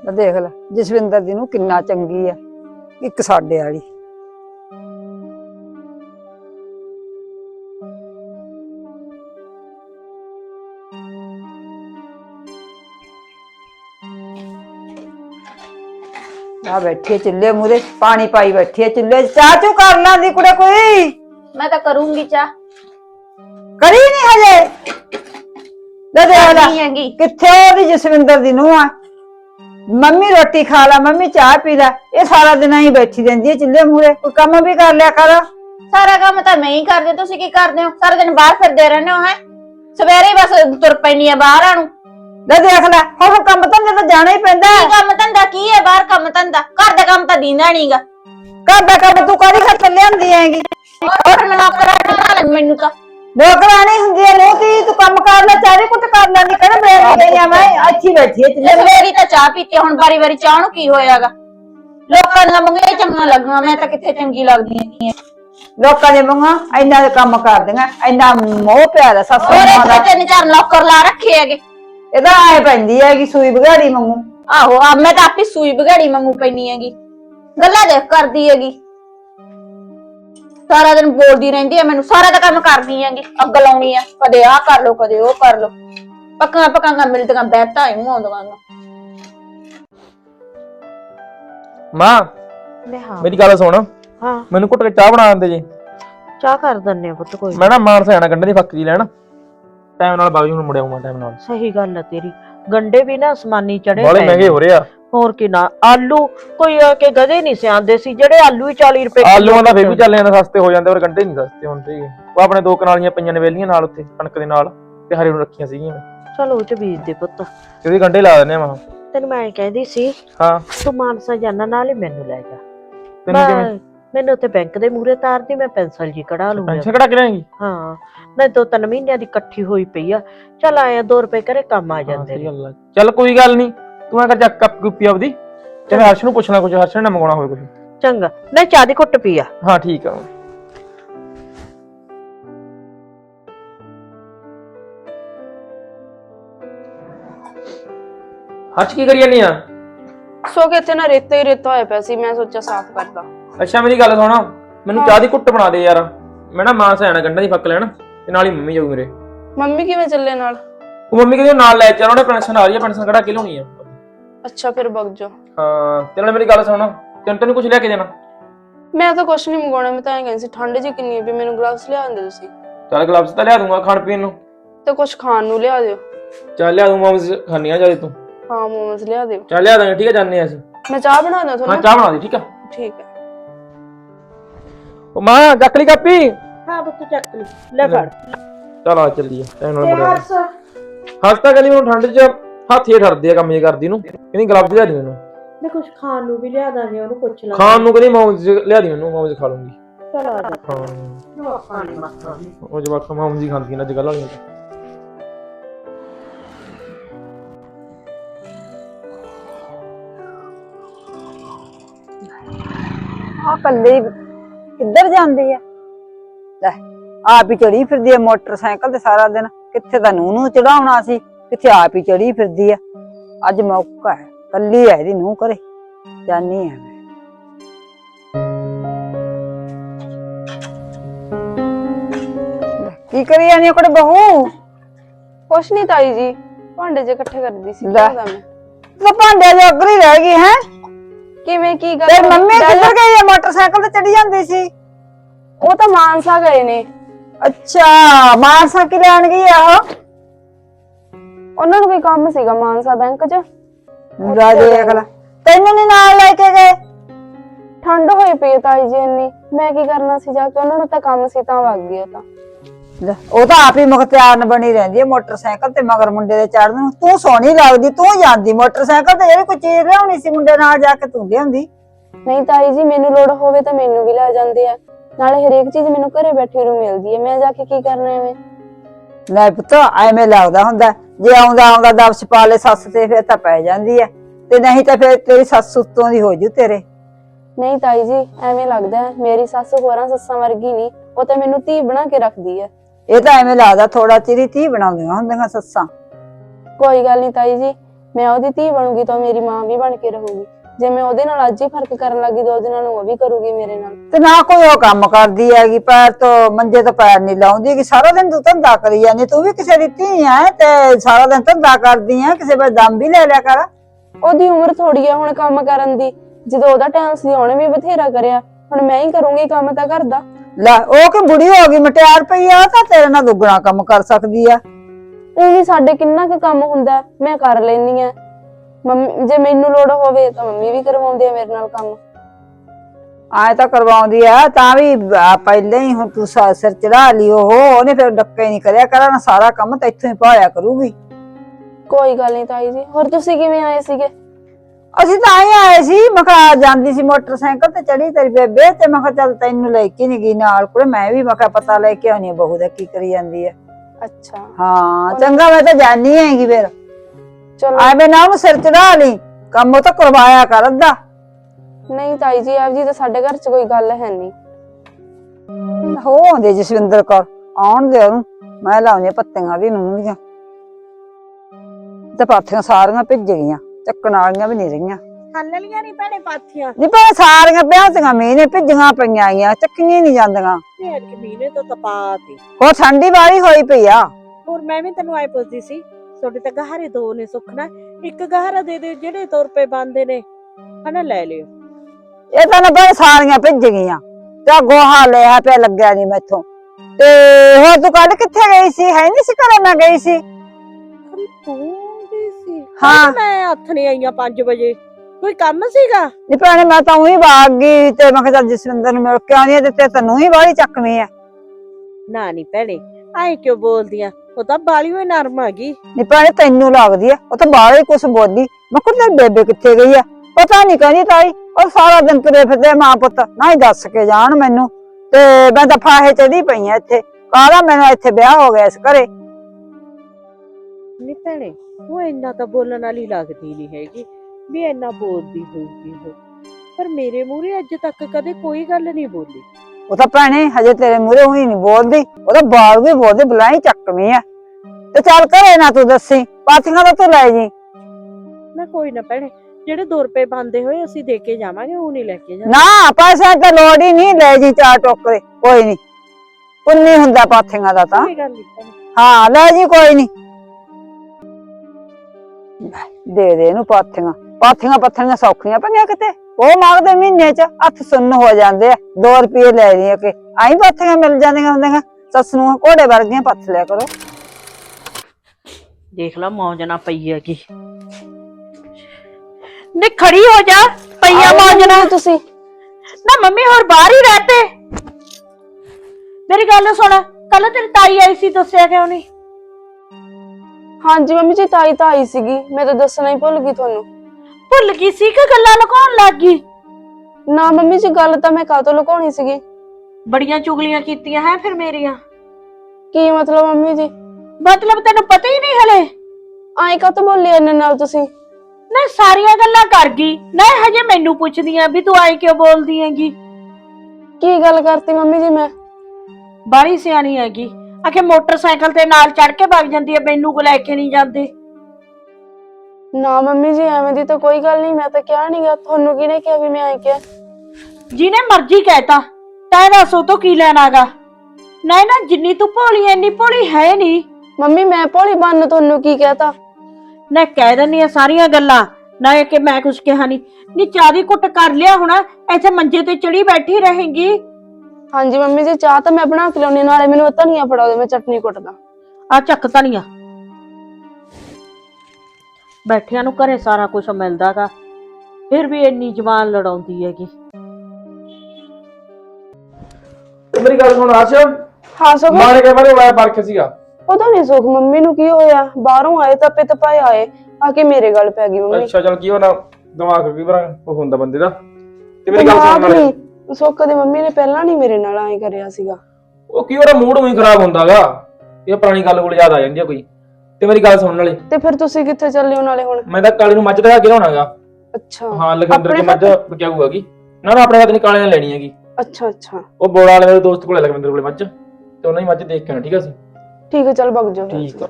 ਮੈਂ ਦੇਖ ਲੈ, ਜਸਵਿੰਦਰ ਦੀ ਨੂੰ ਕਿੰਨਾ ਚੰਗੀ ਆ, ਇੱਕ ਸਾਡੇ ਵਾਲੀ। ਆ ਬੈਠੀ ਚੁੱਲ੍ਹੇ ਮੂਰੇ ਪਾਣੀ ਪਾਈ ਬੈਠੀ ਚੁੱਲ੍ਹੇ 'ਚ। ਚਾਹ ਚੂ ਕਰ ਲਾਂਦੀ ਕੁੜੇ ਕੋਈ? ਮੈਂ ਤਾਂ ਕਰੂੰਗੀ ਚਾਹ। ਕਰੀ ਨਹੀਂ ਹਜੇ? ਲੈ ਦੇ ਲੈ ਨਹੀਂ ਹੈਗੀ। ਕਿੱਥੇ ਉਹਦੀ ਜਸਵਿੰਦਰ ਦੀ ਨੂੰ ਆ? ਮੰਮੀ ਰੋਟੀ ਖਾ ਲਾ ਮੰਮੀ ਚਾਹ ਪੀ ਲੈ। ਇਹ ਸਾਰਾ ਦਿਨ ਹੀ ਬੈਠੀ ਰਹਿੰਦੀ ਹੈ ਚੁੱਲ੍ਹੇ ਮੂਰੇ ਕੋਈ ਕੰਮ ਵੀ ਕਰ ਲਿਆ ਕਰ। ਸਾਰਾ ਕੰਮ ਤਾਂ ਮੈਂ ਹੀ ਕਰਦੀ ਤੁਸੀਂ ਕੀ ਕਰਦੇ ਹੋ? ਸਾਰਾ ਦਿਨ ਬਾਹਰ ਫਿਰਦੇ ਰਹਿੰਦੇ ਹੋ ਹੈ? ਸਵੇਰੇ ਹੀ ਬਸ ਤੁਰ ਪੈਣੀ ਆ ਬਾਹਰਾਂ ਨੂੰ। ਲੈ ਦੇਖ ਲੈ ਹੁਣ ਕੰਮ ਧੰਦੇ ਤਾਂ ਜਾਣਾ ਹੀ ਪੈਂਦਾ ਕੀ ਕੰਮ ਧੰਦਾ ਕੀ ਹੈ ਬਾਹਰ ਕੰਮ ਧੰਦਾ? ਘਰ ਦਾ ਕੰਮ ਤਾਂ ਦੀਂਦਾ ਨਹੀਂਗਾ। ਘਰ ਦਾ ਕੰਮ ਤੂੰ ਕਾਹਦੀ ਖੱਤ ਲਿਆਂਦੀ ਹੈਗੀ? ਮੈਂ ਨੌਕਰਾਂ ਬਣਾ ਲੈ ਮੈਨੂੰ ਤਾਂ। ਨੌਕਰਾਣੀ ਹੁੰਦੀ ਹੈ ਲੋਤੀ ਤੂੰ ਕੰਮ ਕਰ ਲੈ ਚਾਰੇ ਕੁੱਟ ਕਰ ਲੈਂਦੀ ਕਹਿੰਦਾ ਮੈਂ ਨਹੀਂ ਆ ਮੈਂ ਅੱਛੀ ਬੈਠੀ ਹੈ ਮੂਹਰੇ। ਸਵੇਰੀ ਤਾਂ ਚਾਹ ਪੀਤੀ ਹੁਣ ਬਾਰੀ ਬਾਰੀ ਚਾਹ ਨੂੰ ਕੀ ਹੋਇਆਗਾ? ਲੋਕਾਂ ਦੀਆਂ ਮੰਗੀਆਂ ਚੰਗੀਆਂ ਲੱਗੀਆਂ ਮੈਂ ਤਾਂ ਕਿੱਥੇ ਚੰਗੀ ਲੱਗਦੀ ਹਾਂ। ਲੋਕਾਂ ਦੇ ਮੰਗਾ ਇੰਨਾ ਦੇ ਕੰਮ ਕਰਦੀਆਂ ਇੰਨਾ ਮੋਹ ਪਿਆਰ ਆ ਸੱਸ ਹੋਰ ਮਾਂ ਦਾ। ਇੱਥੇ ਤਿੰਨ ਚਾਰ ਨੌਕਰ ਲਾ ਰੱਖੇ ਹੈਗੇ। ਇਹਦਾ ਆਏ ਪੈਂਦੀ ਹੈਗੀ ਸੂਈ ਬਗਾੜੀ ਮੰਗੂ ਆਹੋ ਆ ਮੈਂ ਤਾਂ ਆਪੀ ਸੂਈ ਬਗਾੜੀ ਮੰਗੂ ਪੈਣੀ ਹੈਗੀ। ਗੱਲਾਂ ਦੇਖ ਕਰਦੀ ਹੈਗੀ। ਸਾਰਾ ਦਿਨ ਬੋਲਦੀ ਰਹਿੰਦੀ ਹੈ ਮੈਨੂੰ ਸਾਰਾ ਦਾ ਕੰਮ ਕਰਦੀ ਹੈਗੀ। ਅੱਗ ਲਾਉਣੀ ਆ ਕਦੇ ਆਹ ਕਰ ਲੋ ਕਦੇ ਉਹ ਕਰ ਲੋ ਪੱਕਾ ਪੱਕਾ ਮਿਲਦੀਆਂ ਬੈਠਾ ਹੀ ਮੂੰਹ ਦੁਕਾਨਾਂ ਮਾਂ ਲੈ ਹਾਂ। ਮੇਰੀ ਗੱਲ ਸੁਣ। ਹਾਂ। ਮੈਨੂੰ ਘੁੱਟ ਕੇ ਚਾਹ ਬਣਾ ਦਿੰਦੇ ਜੀ। ਚਾਹ ਕਰ ਦਿੰਨੇ ਆ ਪੁੱਤ ਕੋਈ ਮੈਂ ਨਾ ਮਾਨਸਾ ਜਾਣਾ ਗੰਢੇ ਦੀ ਫੱਕਰੀ ਲੈਣ। ਟਾਈਮ ਨਾਲ ਬਾਗ ਜੀ ਨੂੰ ਮੁੜਿਆ ਆਉਂਗਾ ਟਾਈਮ ਨਾਲ। ਸਹੀ ਗੱਲ ਆ ਤੇਰੀ। ਗੰਡੇ ਵੀ ਨਾ ਅਸਮਾਨੀ ਚੜੇ ਬਾਲੇ ਮਹਿੰਗੇ ਹੋ ਰਹੇ ਆ। ਹੋਰ ਕੀ ਨਾ ਆਲੂ ਕੋਈ ਆ ਕੇ ਗਧੇ ਨਹੀਂ ਸਿਆਂਦੇ ਸੀ ਜਿਹੜੇ ਆਲੂ ਹੀ 40 ਰੁਪਏ ਆਲੂਆਂ ਦਾ ਫੇਰ ਵੀ। ਚੱਲ ਜਾਂਦਾ ਸਸਤੇ ਹੋ ਜਾਂਦੇ ਪਰ ਗੰਢੇ ਨਹੀਂ ਸਸਤੇ ਹੁੰਦੇ। ਉਹ ਆਪਣੇ ਦੋ ਕਨਾਲੀਆਂ ਪਈਆਂ ਨੇ ਵੇਲੀਆਂ ਨਾਲ ਉੱਥੇ ਕਣਕ ਦੇ ਨਾਲ ਤੇ ਹਰੇ ਨੂੰ ਰੱਖੀਆਂ ਸੀਗੀਆਂ ਚਲ ਉਹ ਚ ਬੀਜ ਦੇ ਪੁੱਤ। ਉਹਦੇ ਗੰਢੇ ਲਾ ਦਿੰਦੇ ਆ ਮਾਂ। ਤੈਨੂੰ ਮੈਂ ਕਹਿੰਦੀ ਸੀ ਹਾਂ। ਤੂੰ ਮਾਨਸਾ ਜਾਣਾ ਨਾਲ ਹੀ ਮੈਨੂੰ ਲੈ ਜਾ। ਤੈਨੂੰ ਕਿਵੇਂ? ਮੈਨੂੰ ਉੱਥੇ ਬੈਂਕ ਦੇ ਮੂਹਰੇ ਤਾਰਦੀ ਮੈਂ ਪੈਨਸਲ ਜੀ ਕਢਾ ਲੂੰਗੀ ਪੈਨਸ਼ਨ ਕਢਾ ਕੇ ਲਿਆਏਂਗੀ? ਹਾਂ ਨਹੀਂ ਦੋ ਤਿੰਨ ਮਹੀਨਿਆਂ ਦੀ ਇਕੱਠੀ ਹੋਈ ਪਈ ਆ। ਚਲ ਆਇਆ 2 ਰੁਪਏ ਕਰੇ ਕੰਮ ਆ ਜਾਂਦੇ ਸਹੀ ਨੇ। ਗੱਲ ਆ। ਚੱਲ ਕੋਈ ਗੱਲ ਨਹੀਂ ਤੂੰ ਐ ਕਰ ਚੱਕ ਕੱਪ ਕੁੱਪੀ ਆਪਦੀ। ਤੇ ਮੈਂ ਹਰਸ਼ ਨੂੰ ਪੁੱਛਣਾ ਕੁਝ ਹਰਸ਼ ਨੇ ਨਾ ਮੰਗਾਉਣਾ ਹੋਵੇ ਕੁਝ ਚੰਗਾ। ਨਹੀਂ ਚਾਹ ਦੀ ਘੁੱਟ ਪੀ ਆ। ਹਾਂ ਠੀਕ ਆ। ਹਰਸ਼ ਕੀ ਕਰੀ ਜਾਨੀ ਆ? ਸੋ ਕਿ ਇੱਥੇ ਨਾ ਰੇਤਾ ਹੀ ਰੇਤਾ ਹੋਇਆ ਪਿਆ ਸੀ ਮੈਂ ਸੋਚਿਆ ਸਾਫ਼ ਕਰਦਾ। ਅੱਛਾ ਮੇਰੀ ਗੱਲ ਸੁਣਾ। ਮੈਨੂੰ ਚਾਹ ਦੀ ਘੁੱਟ ਬਣਾ ਦੇ ਯਾਰ। ਮੈਂ ਨਾ ਮਾਂ ਸੈਣਾ ਗੰਢਾਂ ਦੀ ਫੱਕ ਲੈਣ ਤੇ ਨਾਲ ਹੀ ਮੰਮੀ ਜਾਊ ਮੇਰੇ। ਮੰਮੀ ਕਿਵੇਂ ਚੱਲੇ ਨਾਲ? ਉਹ ਮੰਮੀ ਕਹਿੰਦੀ ਨਾਲ ਲੈ ਚੱਲ ਉਹਨੇ ਪੈਨਸ਼ਨ ਆ ਰਹੀ ਹੈ ਪੈਨਸ਼ਨ ਕਢਾ ਕੇ ਲਿਆਉਣੀ ਆ। ਅੱਛਾ ਫਿਰ ਵਗ ਜਾ ਹਾਂ ਤੇ ਨਾਲ ਮੇਰੀ ਗੱਲ ਸੁਣ ਤੈਨੂੰ ਤੈਨੂੰ ਕੁਝ ਲਿਆ ਕੇ ਦੇਣਾ। ਮੈਂ ਤਾਂ ਕੁਛ ਨਹੀਂ ਮੰਗਾਉਣਾ ਮੈਂ ਤਾਂ ਐਂ ਕਹਿੰਦੀ ਸੀ ਠੰਡ ਜੀ ਕਿੰਨੀ ਹੈ ਵੀ ਮੈਨੂੰ ਗਲਾਸ ਲਿਆ ਦਿੰਦੇ ਤੁਸੀਂ। ਚੱਲ ਗਲਾਬਸ ਤਾਂ ਲਿਆ ਦੂੰਗਾ ਖਾਣ ਪੀਣ ਨੂੰ। ਤੇ ਕੁਛ ਖਾਣ ਨੂੰ ਲਿਆ ਦਿਓ। ਚੱਲ ਲਿਆ ਦੂੰਗਾ ਮੋਮਸ ਖਾਣੀ ਆ ਜਾਲੇ ਤੂੰ। ਹਾਂ ਮੋਮਸ ਲਿਆ ਦਿਓ। ਚੱਲ ਲਿਆ ਦਾਂਗੇ ਠੀਕ ਹੈ ਜਾਂਦੇ ਆ ਅਸੀਂ। ਮੈਂ ਚਾਹ ਬਣਾ ਦਾਂ ਹਾਂ ਤੁਹਾਨੂੰ? ਚਾਹ ਬਣਾ ਦੇ ਠੀਕ ਆ। ਠੀਕ ਹੈ ਉਹ ਮਾਂ ਚੱਕ ਲਈ ਕਾਪੀ? ਹਾਂ ਪੁੱਤ ਚੱਕ ਲਈ। ਲੈ ਫੜ। ਚੱਲ ਆ ਚੱਲੀਏ ਟਾਈਮ ਨਾਲ ਮੁੜਿਆ ਹੱਸ। ਤਾਂ ਕਹਿੰਦੀ ਮੈਨੂੰ ਠੰਡ 'ਚ ਹੱਥ ਹੀ ਠਰਦੇ ਆ ਕੰਮ ਜੇ ਕਰਦੀ ਨੂੰ। ਕਹਿੰਦੀ ਗਲਵਜ਼ ਲਿਆ ਦੀ ਮੈਨੂੰ। ਮੈਂ ਕੁਝ ਖਾਣ ਨੂੰ ਵੀ ਲਿਆ ਦਾਂਗੇ ਉਹਨੂੰ ਪੁੱਛ ਲਾ। ਖਾਣ ਨੂੰ ਕਹਿੰਦੀ ਮੋਮਸ ਲਿਆ ਦੀ ਮੈਨੂੰ ਮੋਮਸ ਖਾ ਲੂੰਗੀ। ਚਲ ਆ ਜਾ। ਹਾਂ ਖਾਣੇ ਮੱਥਾ ਉਹ ਜਵਾਕ ਮੋਮਸ ਹੀ ਖਾਂਦੀਆਂ ਨੇ ਅੱਜ ਕੱਲ੍ਹ ਵਾਲੀਆਂ ਤਾਂ। ਆ ਕੱਲੇ ਕਿੱਧਰ ਜਾਂਦੀ ਆ? ਲੈ ਆਪ ਹੀ ਚੜੀ ਫਿਰਦੀ ਆ ਮੋਟਰਸਾਈਕਲ ਤੇ ਸਾਰਾ ਦਿਨ। ਕਿੱਥੇ ਤਾਂ ਨੂੰ ਨੂੰ ਚੜਾਉਣਾ ਸੀ ਕਿੱਥੇ ਆਪ ਹੀ ਚੜੀ ਫਿਰਦੀ ਆ। ਅੱਜ ਮੌਕਾ ਹੈ ਕੱਲੀ ਹੈ ਇਹਦੀ ਨੂੰ ਕਰੇ ਜਾਨੀ ਹੈ ਕੀ ਕਰੀ ਜਾਨੀ ਕੋੜੇ ਬਹੂ? ਕੁਛ ਨਹੀਂ ਤਾਈ ਜੀ ਭਾਂਡੇ ਜੇ ਇਕੱਠੇ ਕਰਦੀ ਸੀ ਲੈ। ਤੂੰ ਭਾਂਡੇ ਜੋ ਅਗਰੀ ਰਹਿ ਗਈ ਹੈ। ਕਿਵੇਂ ਕੀ ਗੱਲ ਤੇ ਹੋ ਗਈ? ਮੰਮੀ ਕਿੱਧਰ। ਗਈ ਆ? ਮੋਟਰਸਾਈਕਲ ਤੇ ਚੜੀ ਜਾਂਦੀ ਸੀ। ਉਹ ਤਾਂ ਮਾਨਸਾ ਗਏ ਨੇ। ਅੱਛਾ ਮਾਨਸਾ ਕੀ ਲੈਣ ਗਈ ਆ ਉਹ? ਉਹਨਾਂ ਨੂੰ ਕੋਈ ਕੰਮ ਸੀਗਾ ਮਾਨਸਾ ਬੈਂਕ 'ਚ। ਜਾ ਦੇਖ ਲੈ। ਤੈਨੂੰ ਨੀ ਨਾਲ ਲੈ ਕੇ ਗਏ? ਠੰਡ ਹੋਈ ਪਈ ਹੈ ਤਾਈ ਜੀ ਇੰਨੀ। ਮੈਂ ਕੀ ਕਰਨਾ ਸੀ ਜਾ ਕੇ? ਉਹਨਾਂ ਨੂੰ ਤਾਂ ਕੰਮ ਸੀ ਤਾਂ ਵਗ ਗਈ ਉਹ ਤਾਂ। ਲੈ, ਉਹ ਤਾਂ ਆਪ ਹੀ ਮੁਖਤਿਆਰ ਬਣੀ ਰਹਿੰਦੀ ਹੈ ਮੋਟਰਸਾਈਕਲ ਤੇ ਮਗਰ ਮੁੰਡੇ ਦੇ ਚੜਨ ਨੂੰ। ਤੂੰ ਸੋਹਣੀ ਲੱਗਦੀ ਤੂੰ ਜਾਂਦੀ ਮੋਟਰਸਾਈਕਲ ਤੇ ਜਿਹੜੀ ਕੋਈ ਚੀਜ਼ ਲਿਆਉਣੀ ਸੀ ਮੁੰਡੇ ਨਾਲ ਜਾ ਕੇ ਤੂੰ ਲਿਆਉਂਦੀ। ਨਹੀਂ ਤਾਈ ਜੀ ਮੈਨੂੰ ਲੋੜ ਹੋਵੇ ਤਾਂ ਮੈਨੂੰ ਵੀ ਲੈ ਜਾਂਦੇ ਆ। ਨਾਲੇ ਹਰੇਕ ਚੀਜ਼ ਮੈਨੂੰ ਘਰੇ ਬੈਠੀ ਨੂੰ ਮਿਲਦੀ ਹੈ ਮੈਂ ਜਾ ਕੇ ਕੀ ਕਰਨਾ ਐਵੇਂ? ਲੈ ਪੁੱਤ ਐਵੇਂ ਲੱਗਦਾ ਹੁੰਦਾ ਜੇ ਆਉਂਦਾ ਆਉਂਦਾ ਦਬਸ ਪਾ ਲੈ ਸੱਸ ਤੇ ਫਿਰ ਤਾਂ ਪੈ ਜਾਂਦੀ ਹੈ। ਤੇ ਨਹੀਂ ਤਾਂ ਫਿਰ ਤੇਰੀ ਸੱਸ ਉੱਤੋਂ ਦੀ ਹੋ ਜੂ ਤੇਰੇ। ਨਹੀਂ ਤਾਈ ਜੀ ਐਵੇਂ ਲੱਗਦਾ ਹੈ, ਮੇਰੀ ਸੱਸ ਹੋਰਾਂ ਸੱਸਾਂ ਵਰਗੀ ਨਹੀਂ ਉਹ ਤਾਂ ਮੈਨੂੰ ਧੀ ਬਣਾ ਕੇ ਰੱਖਦੀ ਹੈ। ਇਹ ਤਾਂ ਐਵੇਂ ਲੱਗਦਾ ਥੋੜਾ ਚਿਰ ਧੀ ਬਣਾਉਂਦੀਆਂ ਹੁੰਦੀਆਂ ਸੱਸਾਂ। ਕੋਈ ਗੱਲ ਨਹੀਂ ਤਾਈ ਜੀ ਮੈਂ ਉਹਦੀ ਧੀ ਬਣੂਗੀ ਤਾਂ ਮੇਰੀ ਮਾਂ ਵੀ ਬਣ ਕੇ ਰਹੂਗੀ। ਜੇ ਮੈਂ ਉਹਦੇ ਨਾਲ ਅੱਜ ਹੀ ਫ਼ਰਕ ਕਰਨ ਲੱਗੀ ਤਾਂ ਉਹਦੇ ਨਾਲ ਉਹ ਵੀ ਕਰੂਗੀ ਮੇਰੇ ਨਾਲ। ਤੇ ਨਾ ਕੋਈ ਉਹ ਕੰਮ ਕਰਦੀ ਹੈਗੀ ਪੈਰ ਤੋਂ ਮੰਜੇ ਤੋਂ ਪੈਰ ਨਹੀਂ ਲਾਉਂਦੀ ਕਿ ਸਾਰਾ ਦਿਨ ਤੂੰ ਧੰਦਾ ਕਰੀ ਜਾਂਦੀ ਤੂੰ ਵੀ ਕਿਸੇ ਦੀ ਧੀ ਹੈ ਤੇ ਸਾਰਾ ਦਿਨ ਧੰਦਾ ਕਰਦੀ ਹੈ ਕਿਸੇ ਵੇ ਦਮ ਵੀ ਲੈ ਲਿਆ ਕਰ। ਉਹਦੀ ਉਮਰ ਥੋੜੀ ਆ ਹੁਣ ਕੰਮ ਕਰਨ ਦੀ ਜਦੋਂ ਉਹਦਾ ਟਾਈਮ ਸੀ ਉਹਨੇ ਵੀ ਬਥੇਰਾ ਕਰਿਆ ਹੁਣ ਮੈਂ ਹੀ ਕਰੂੰਗੀ ਕੰਮ ਤਾਂ ਘਰ ਦਾ। ਲੈ ਉਹ ਕਿ ਬੁੜੀ ਹੋ ਗਈ ਮਟਿਆਰ ਪਈ ਆ ਤਾਂ ਤੇਰੇ ਨਾਲ ਦੁੱਗਣਾ ਕੰਮ ਕਰ ਸਕਦੀ ਆ। ਉਹ ਵੀ ਸਾਡੇ ਕਿੰਨਾ ਕੁ ਕੰਮ ਹੁੰਦਾ ਹੈ, ਮੈਂ ਕਰ ਲੈਂਦੀ ਆ। ਮੰਮੀ ਜੇ ਮੈਨੂੰ ਲੋੜ ਹੋਵੇ ਤਾਂ ਮੰਮੀ ਵੀ ਕਰਵਾਉਂਦੇ ਆ ਮੇਰੇ ਨਾਲ ਕੰਮ। ਆਏ ਤਾਂ ਕਰਵਾਉਂਦੀ ਆ ਤਾਂ ਵੀ ਆ ਪਹਿਲਾਂ ਹੀ ਹੁਣ ਤੂੰ ਸਾ- ਸਿਰ ਚੜਾ ਲਈ ਉਹ ਉਹਨੇ ਫਿਰ ਡੱਕੇ ਨਹੀਂ ਕਰਿਆ ਕਰਨਾ ਸਾਰਾ ਕੰਮ ਤਾਂ ਇੱਥੋਂ ਹੀ ਪਾਇਆ ਕਰੂਗੀ। ਕੋਈ ਗੱਲ ਨਹੀਂ ਤਾਈ ਜੀ ਹੋਰ ਤੁਸੀਂ ਕਿਵੇਂ ਆਏ ਸੀਗੇ? ਅਸੀਂ ਤਾਂ ਆਏ ਆਏ ਸੀ ਮੈਂ ਕਿਹਾ ਜਾਂਦੀ ਸੀ ਮੋਟਰਸਾਈਕਲ ਤੇ ਚੜੀ ਤੇਰੀ ਬੇਬੇ ਤੇ ਮੈਂ ਕਿਹਾ ਚੱਲ ਤੈਨੂੰ ਲੈ ਕੇ ਨਹੀਂ ਗਈ ਨਾਲ ਕੋਲੇ ਮੈਂ ਵੀ ਮੈਂ ਕਿਹਾ ਪਤਾ ਲੈ ਕੇ ਆਉਣੀ ਬਹੂ ਦਾ ਕੀ ਕਰੀ ਜਾਂਦੀ ਅੱਛਾ। ਹਾਂ ਚੰਗਾ ਮੈਂ ਤਾਂ ਜਾਣੀ ਹੈਗੀ ਫਿਰ। ਚਲੋ। ਐਵੇਂ ਨਾ ਉਹਨੂੰ ਸਿਰ ਚੜਾ ਲਈ ਕੰਮ ਉਹ ਤਾਂ ਕਰਵਾਇਆ ਕਰ ਅੱਧਾ। ਨਹੀਂ ਤਾਈ ਜੀ ਆਪ ਜੀ ਤਾਂ ਸਾਡੇ ਘਰ 'ਚ ਕੋਈ ਗੱਲ ਹੈ ਨਹੀਂ। ਹੋ ਆਉਂਦੇ ਜਸਵਿੰਦਰ ਕੌਰ ਆਉਣ ਦੇ ਉਹਨੂੰ ਮੈਂ ਲਾਉਣੀ ਪੱਤੀਆਂ ਦੀ ਨੂੰਹ ਦੀਆਂ ਤੇ ਪਾਥੀਆਂ ਸਾਰੀਆਂ ਭਿੱਜ ਗਈਆਂ। ਚੱਕਣ ਵਾਲੀਆਂ ਵੀ ਨਹੀਂ ਰਹੀਆਂ। ਖਾਣ ਲੀਆਂ ਨਹੀਂ ਭੈਣੇ ਪਾਥੀਆਂ। ਨਹੀਂ ਭੈਣੇ ਸਾਰੀਆਂ ਵਿਆਹਤੀਆਂ ਮੀਨੇ ਭਿੱਜੀਆਂ ਪਈਆਂ ਆਈਆਂ ਚੱਕੀਆਂ ਨਹੀਂ ਜਾਂਦੀਆਂ। ਭੇੜ ਕੇ ਮੀਨੇ ਤੋਂ ਤਪਾਤੀ ਹੋਰ ਠੰਡੀ ਵਾਲੀ ਹੋਈ ਪਈ ਆ। ਹੋਰ ਮੈਂ ਵੀ ਤੈਨੂੰ ਆਏ ਪੁੱਛਦੀ ਸੀ ਤੁਹਾਡੇ ਤਾਂ ਗਹਾਰੇ ਦੋ ਨੇ ਸੁਖਣਾ ਇੱਕ ਗਹਾਰਾ ਦੇ ਦੇ ਜਿਹੜੇ ਤੁਰ ਪੇ ਬੰਦੇ ਨੇ ਹਨਾ ਲੈ ਲਿਓ। ਇਹ ਤਾਂ ਨਾ ਬਈ ਸਾਰੀਆਂ ਭਿੱਜ ਗਈਆਂ ਤੇ ਗੋਹਾ ਲਿਆ ਪਿਆ ਲੱਗਿਆ ਨਹੀਂ ਮੈਥੋਂ। ਤੇ ਹੋਰ ਤੂੰ ਕੱਲ ਕਿੱਥੇ ਗਈ ਸੀ? ਹੈ ਨਹੀਂ ਸੀ ਘਰੇ ਮੈਂ ਗਈ ਸੀ। ਤੂੰ ਹਾਂ। ਮੈਂ ਹੱਥ ਆਈਆਂ 5 ਵਜੇ। ਕੋਈ ਕੰਮ ਸੀਗਾ? ਨਹੀਂ ਭੈਣੇ ਮੈਂ ਤਾਂ ਉਹੀ ਬਾਗ ਗਈ ਤੇ ਮੈਂ ਕਿਹਾ ਚੱਲ ਜਸਵਿੰਦਰ ਨੂੰ ਮਿਲ ਕੇ ਆਉਣੀ ਆ ਤੇ ਤੇ ਤੈਨੂੰ ਹੀ ਬਾਹਲੀ ਚੱਕਵੀਂ ਆ। ਨਾ ਨਹੀਂ ਭੈਣੇ ਐ ਕਿਉਂ ਬੋਲਦੀਆਂ? ਉਹ ਤਾਂ ਬਾਲੀ ਹੋਈ ਨਰਮ ਆ ਗਈ। ਨਹੀਂ ਭੈਣੇ ਤੈਨੂੰ ਲੱਗਦੀ ਆ ਉਹ ਤਾਂ ਬਾਹਲੇ ਕੁਛ ਬੋਲੀ। ਮੈਂ ਕਿਹਾ ਤੇਰੀ ਬੇਬੇ ਕਿੱਥੇ ਗਈ ਆ? ਪਤਾ ਨਹੀਂ ਕਹਿੰਦੀ ਤਾਈ ਉਹ ਸਾਰਾ ਦਿਨ ਤੁਰੇ ਫਿਰਦੇ ਮਾਂ ਪੁੱਤ ਨਾ ਹੀ ਦੱਸ ਕੇ ਜਾਣ ਮੈਨੂੰ। ਤੇ ਮੈਂ ਤਾਂ ਫਾਹੇ ਚੜੀ ਪਈ ਆ ਇੱਥੇ। ਕਾਹਦਾ ਮੈਨੂੰ ਇੱਥੇ ਵਿਆਹ ਹੋ ਗਿਆ ਇਸ ਘਰੇ? ਨਹੀਂ ਭੈਣੇ ਉਹ ਇੰਨਾ ਤਾਂ ਬੋਲਣ ਵਾਲੀ ਲੱਗਦੀ ਨਹੀਂ ਹੈਗੀ ਵੀ ਇੰਨਾ ਬੋਲਦੀ ਹੋਊਗੀ ਉਹ ਪਰ ਮੇਰੇ ਮੂਹਰੇ ਅੱਜ ਤੱਕ ਕਦੇ ਕੋਈ ਗੱਲ ਨਹੀਂ ਬੋਲੀ। ਉਹ ਤਾਂ ਭੈਣੇ ਹਜੇ ਤੇਰੇ ਮੂਹਰੇ ਉਹੀ ਨਹੀਂ ਬੋਲਦੀ। ਉਹ ਤਾਂ ਬਾਲ ਵੀ ਬੋਲਦੀ ਬੁਲਾਈ ਚੱਕਵੀਂ ਆ। ਤੇ ਚੱਲ ਘਰੇ ਨਾ ਤੂੰ ਦੱਸੀ ਪਾਥੀਆਂ ਤਾਂ ਤੂੰ ਲੈ ਜੀ। ਨਾ ਕੋਈ ਨਾ ਭੈਣੇ ਜਿਹੜੇ 2 ਰੁਪਏ ਬੰਦੇ ਹੋਏ ਅਸੀਂ ਦੇ ਕੇ ਜਾਵਾਂਗੇ ਉਹ ਨਹੀਂ ਲੈ ਕੇ ਜਾਣਾ ਨਾ ਪੈਸੇ ਤਾਂ ਲੋੜ ਹੀ ਨਹੀਂ ਲੈ ਜੀ ਚਾਰ ਟੋਕਰੇ ਕੋਈ ਨਹੀਂ। ਪੁੰਨੀ ਹੁੰਦਾ ਪਾਥੀਆਂ ਦਾ ਤਾਂ। ਕੋਈ ਗੱਲ ਨਹੀਂ ਭੈਣੇ। ਹਾਂ ਲੈ ਜੀ ਕੋਈ ਨਹੀਂ। ਦੇ ਦੇ ਇਹਨੂੰ ਪਾਥੀਆਂ। ਪਾਥੀਆਂ ਪੱਥੀਆਂ ਸੌਖੀਆਂ ਪਈਆਂ ਕਿਤੇ। ਉਹ ਮੰਗਦੇ ਮਹੀਨੇ ਚ ਹੱਥ ਸੁੰਨ ਹੋ ਜਾਂਦੇ ਆ। 2 ਰੁਪਏ ਲੈ ਲਈ ਕਿ। ਆਈ ਪਾਥੀਆਂ ਮਿਲ ਜਾਂਦੀਆਂ ਹੁੰਦੀਆਂ। ਸੱਸ ਨੂੰ ਘੋੜੇ ਵਰਗੀਆਂ ਪੱਥ ਲਿਆ ਕਰੋ। ਦੇਖ ਲਾ ਮੌਜ ਨਾ ਪਈ ਹੈਗੀ। ਨੀ ਖੜੀ ਹੋ ਜਾ। ਪਈਆ ਮੌਜ ਨਾ। ਤੁਸੀਂ? ਨਾ ਮੰਮੀ ਹੋਰ ਬਾਹਰ ਹੀ ਰਹਤੇ ਮੇਰੀ ਗੱਲ ਸੁਣ। ਕੱਲ ਤੇਰੀ ਤਾਈ ਆਈ ਸੀ ਦੱਸਿਆ ਕਿਉਂ ਨਹੀਂ ਹਾਂਜੀ ਮੰਮੀ ਜੀ ਤਾਈ ਤਾਂ ਆਈ ਸੀਗੀ। ਮੈਂ ਤਾਂ ਦੱਸਣਾ ਹੀ ਭੁੱਲ ਗਈ ਤੁਹਾਨੂੰ। ਭੁੱਲ ਗਈ ਸੀ ਕਿ ਗੱਲਾਂ ਲੁਕਾਉਣ ਲੱਗ ਗਈ? ਨਾ ਮੰਮੀ ਜੀ ਗੱਲ ਤਾਂ ਮੈਂ ਕਾਹਤੋਂ ਲੁਕਾਉਣੀ ਸੀਗੀ? ਬੜੀਆਂ ਚੁਗਲੀਆਂ ਕੀਤੀਆਂ ਹੈ ਫਿਰ ਮੇਰੀਆਂ। ਕੀ ਮਤਲਬ ਮੰਮੀ ਜੀ? ਮਤਲਬ ਤੈਨੂੰ ਪਤਾ ਹੀ ਨਹੀਂ ਹਲੇ। ਆਏ ਕਾਹਤੋਂ ਬੋਲੀ ਇਹਨਾਂ ਨਾਲ ਤੁਸੀਂ? ਨਾ ਸਾਰੀਆਂ ਗੱਲਾਂ ਕਰ ਗਈ। ਨਾ ਹਜੇ ਮੈਨੂੰ ਪੁੱਛਦੀਆਂ ਵੀ ਤੂੰ ਆਈ ਕਿਉਂ ਬੋਲਦੀ ਹੈਗੀ। ਕੀ ਗੱਲ ਕਰਤੀ ਮੰਮੀ ਜੀ ਮੈਂ? ਬਾਰੀ ਸਿਆਣੀ ਹੈਗੀ। ਆਖੇ ਮੋਟਰਸਾਈਕਲ ਤੇ ਨਾਲ ਚੜ ਕੇ ਭੱਜ ਜਾਂਦੀ ਹੈ ਮੈਨੂੰ ਕੋ ਲੈ ਕੇ ਨਹੀਂ ਜਾਂਦੇ। ਨਾ ਮੰਮੀ ਜੀ ਐਵੇਂ ਦੀ ਤਾਂ ਕੋਈ ਗੱਲ ਨਹੀਂ ਮੈਂ ਤਾਂ ਕਿਹਾ ਨਹੀਂਗਾ ਤੁਹਾਨੂੰ ਕਿਹਨੇ ਕਿਹਾ ਵੀ ਮੈਂ ਆਏ ਕਿਹਾ? ਜਿਹਨੇ ਮਰਜ਼ੀ ਕਹਿਤਾ ਤੈਂ ਦੱਸ ਉਹ ਤੋਂ ਕੀ ਲੈਣਾਗਾ ਨਾ ਨਾ ਜਿੰਨੀ ਤੂੰ ਭੋਲੀ ਐ ਇੰਨੀ ਭੋਲੀ ਹੈ ਨਹੀਂ ਮੰਮੀ ਮੈਂ ਭੋਲੀ ਬੰਨ ਤੁਹਾਨੂੰ ਕੀ ਕਹਤਾ? ਨਾ ਕਹਿ ਦਿੰਦੀ ਆ ਸਾਰੀਆਂ ਗੱਲਾਂ ਨਾ ਇਹ ਕਿ ਮੈਂ ਕੁਝ ਕਿਹਾ ਨਹੀਂ ਨੀ ਚਾਦੀ ਕੁੱਟ ਕਰ ਲਿਆ ਹੋਣਾ ਇੱਥੇ ਮੰਜੇ ਤੇ ਚੜੀ ਬੈਠੀ ਰਹੇਂਗੀ। ਹਾਂਜੀ ਮੰਮੀ ਜੀ ਚਾਹ ਤਾਂ ਮੈਂ ਬਣਾ ਕੇ ਲਿਆਉਣੀ ਨਾਲੇ ਮੈਨੂੰ ਪਤਾ ਨਹੀਂ ਆ ਫੜਾ ਦੇ ਮੈਂ ਚਟਨੀ ਕੁੱਟਦਾ। ਆ ਚੱਕ ਧਨੀਆ। ਬੈਠਿਆਂ ਨੂੰ ਘਰੇ ਸਾਰਾ ਕੁਝ ਮਿਲਦਾਗਾ ਫਿਰ ਵੀ ਇੰਨੀ ਜਵਾਨ ਲੜਾਉਂਦੀ ਹੈਗੀ। ਮੇਰੀ ਗੱਲ ਸੁਣ ਆਸ਼ ਹਾਂ ਸਗੋਂ। ਮਾਰੇ ਕੇ ਬਾਰੇ ਵਾਇਆ ਬਰਖ ਸੀਗਾ। ਪਤਾ ਨਹੀਂ ਸੁਖ ਮੰਮੀ ਨੂੰ ਕੀ ਹੋਇਆ? ਬਾਹਰੋਂ ਆਏ ਤਾਂ ਪਿੱਤ ਪਾਏ ਆਏ। ਆ ਕੇ ਮੇਰੇ ਗੱਲ ਪੈ ਗਈ ਮੰਮੀ। ਅੱਛਾ ਚਲ ਕੀ ਹੋਣਾ? ਦਿਮਾਗ ਕੀ ਬਰਾ ਉਹ ਹੁੰਦਾ ਬੰਦੇ ਦਾ। ਤੇ ਮੇਰੀ ਗੱਲ ਸੁਣ ਨਾਲੇ। ਨਹੀਂ ਸੁੱਖ ਦੀ ਮੰਮੀ ਨੇ ਪਹਿਲਾਂ ਨਹੀਂ ਮੇਰੇ ਨਾਲ ਐਂ ਕਰਿਆ ਸੀਗਾ। ਉਹ ਕੀ ਉਹਦਾ ਮੂਡ ਉਹੀ ਖਰਾਬ ਹੁੰਦਾਗਾ? ਇਹ ਪੁਰਾਣੀ ਗੱਲ ਕੋਲ ਯਾਦ ਆ ਜਾਂਦੀ ਆ ਕੋਈ। ਤੇ ਮੇਰੀ ਗੱਲ ਸੁਣਨ ਵਾਲੇ। ਤੇ ਫਿਰ ਤੁਸੀਂ ਕਿੱਥੇ ਚੱਲੇ ਹੋ ਨਾਲੇ ਹੁਣ? ਮੈਂ ਤਾਂ ਕਾਲੀ ਨੂੰ ਮੱਝ ਦਾ ਕੇ ਹੋਣਾਗਾ ਅੱਛਾ। ਹਾਂ ਲਖਿੰਦਰ ਦੀ ਆਪਣੇ ਮੱਝ ਬਕਿਆਊਗੀ ਨਾ ਨਾ ਆਪਣੇ ਹੱਥ ਨਹੀਂ ਕਾਲੇ ਨੇ ਲੈਣੀ ਹੈਗੀ। ਅੱਛਾ ਅੱਛਾ। ਉਹ ਬੋੜਾ ਵਾਲੇ ਮੇਰੇ ਦੋਸਤ ਕੋਲੇ ਲਖਿੰਦਰ ਕੋਲੇ ਮੱਝ। ਤੇ ਉਹਨਾਂ ਦੀ ਮੱਝ ਦੇਖ ਕੇ ਆਉਣਾ ਠੀਕ ਆ ਸੀ ਠੀਕ ਹੈ ਚੱਲ ਵਗ ਜਾਓ। ਫਿਰ। ਠੀਕ ਆ।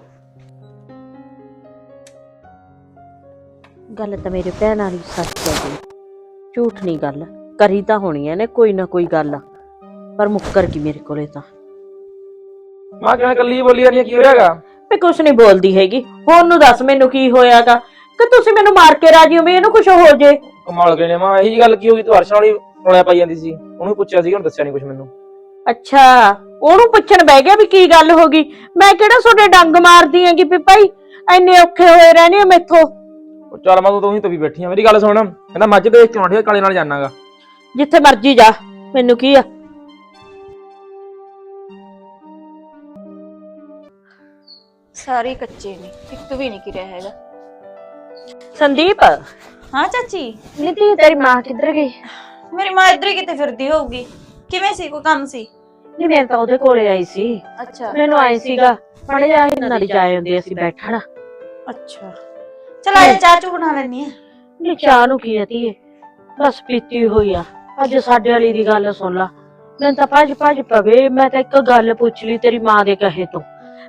ਗੱਲ ਤਾਂ ਮੇਰੇ ਭੈਣ ਵਾਲੀ ਸੱਚ ਹੈ ਜੀ। ਝੂਠ ਨਹੀਂ ਗੱਲ। ਕਰੀ ਤਾਂ ਹੋਣੀ ਐ ਨੇ ਕੋਈ ਨਾ ਕੋਈ ਗੱਲ ਪਰ ਮੁੱਕਰ ਗਈ ਮੇਰੇ ਕੋਲੇ ਤਾਂ। ਮਾਂ ਕਿਵੇਂ ਕੱਲੀ ਬੋਲੀ ਜਾ ਰਹੀ ਹੈ ਕੀ ਹੋਇਆਗਾ ਮੈਂ ਕੁਛ ਨਹੀਂ ਬੋਲਦੀ ਹੈਗੀ। ਹੁਣ ਨੂੰ ਦੱਸ ਮੈਨੂੰ ਕੀ ਹੋਇਆਗਾ। ਕਿ ਤੁਸੀਂ ਮੈਨੂੰ ਮਾਰ ਕੇ ਰਾਜੀ ਹੋ ਵੀ ਇਹਨੂੰ ਕੁਝ ਹੋ ਜੇ। ਕਮਾਲ ਗਏ ਨੇ ਮਾਂ ਇਹੀ ਗੱਲ ਕੀ ਹੋ ਗਈ? ਤੂੰ ਵਾਲੀ ਰੋਲਿਆ ਪਾਈ ਜਾਂਦੀ ਸੀ। ਉਹਨੂੰ ਪੁੱਛਿਆ ਸੀ ਹੁਣ ਦੱਸਿਆ ਨਹੀਂ ਕੁਝ ਮੈਨੂੰ। ਅੱਛਾ ਉਹਨੂੰ ਪੁੱਛਣ ਬਹਿ ਗਿਆ ਵੀ ਕੀ ਗੱਲ ਹੋ ਗਈ? ਮੈਂ ਕਿਹੜਾ ਤੁਹਾਡੇ ਡੰਗ ਮਾਰਦੀ ਹੈਗੀ ਵੀ ਭਾਈ? ਐਨੇ ਔਖੇ ਹੋਏ ਰਹਿਣੇ ਆ ਮੈਥੋਂ। ਉਹ ਚੱਲ ਮੈਂ ਤੂੰ ਹੀ ਤਵੀ ਬੈਠੀ ਆ। ਮੇਰੀ ਗੱਲ ਸੁਣ। ਕਹਿੰਦਾ ਮੱਝ ਦੇਖ ਕੇ ਆਉਣਾ ਠੀਕ ਆ, ਕਾਲੇ ਨਾਲ ਜਾਣਾਗਾ। ਜਿੱਥੇ ਮਰਜ਼ੀ ਜਾ ਮੈਨੂੰ ਕੀ ਆ? ਸਾਰੇ ਕੱਚੇ ਨੇ ਇੱਕ ਵੀ ਨਹੀਂ ਕਿਰਿਆ ਹੈਗਾ। ਸੰਦੀਪ? ਹਾਂ ਚਾਚੀ? ਨੀਤੀ ਤੇਰੀ ਮਾਂ ਕਿੱਧਰ ਗਈ? ਮੇਰੀ ਮਾਂ ਇੱਧਰ ਹੀ ਕਿਤੇ ਫਿਰਦੀ ਹੋਊਗੀ। ਕਿਵੇਂ ਸੀ ਕੋਈ ਕੰਮ ਸੀ? ਨਹੀਂ ਮੈਂ ਤਾਂ ਉਹਦੇ ਕੋਲੇ ਆਈ ਸੀ। ਅੱਛਾ। ਮੈਨੂੰ ਆਈ ਸੀਗਾ ਮੜੇ ਜਾ ਕੇ ਨਾਲੀ ਜਾਏ ਹੁੰਦੇ ਅਸੀਂ ਬੈਠਣਾ। ਅੱਛਾ। ਚਲ ਆ ਜਾ ਚਾਹ ਚੂ ਬਣਾ ਲੈਣੀ ਆ। ਨੀ ਚਾਹ ਨੂੰ ਕੀ ਆਤੀ ਏ ਬਸ ਪੀਤੀ ਹੋਈ ਆ। ਅੱਜ ਸਾਡੇ ਵਾਲੀ ਦੀ ਗੱਲ ਸੁਣ ਲਾ। ਮੈਂ ਤਾਂ ਭੱਜ ਭੱਜ ਪਵੇ ਮੈਂ ਤਾਂ ਇੱਕ ਗੱਲ ਪੁੱਛ ਲਈ ਤੇਰੀ ਮਾਂ ਦੇ ਕਹੇ ਤੋਂ।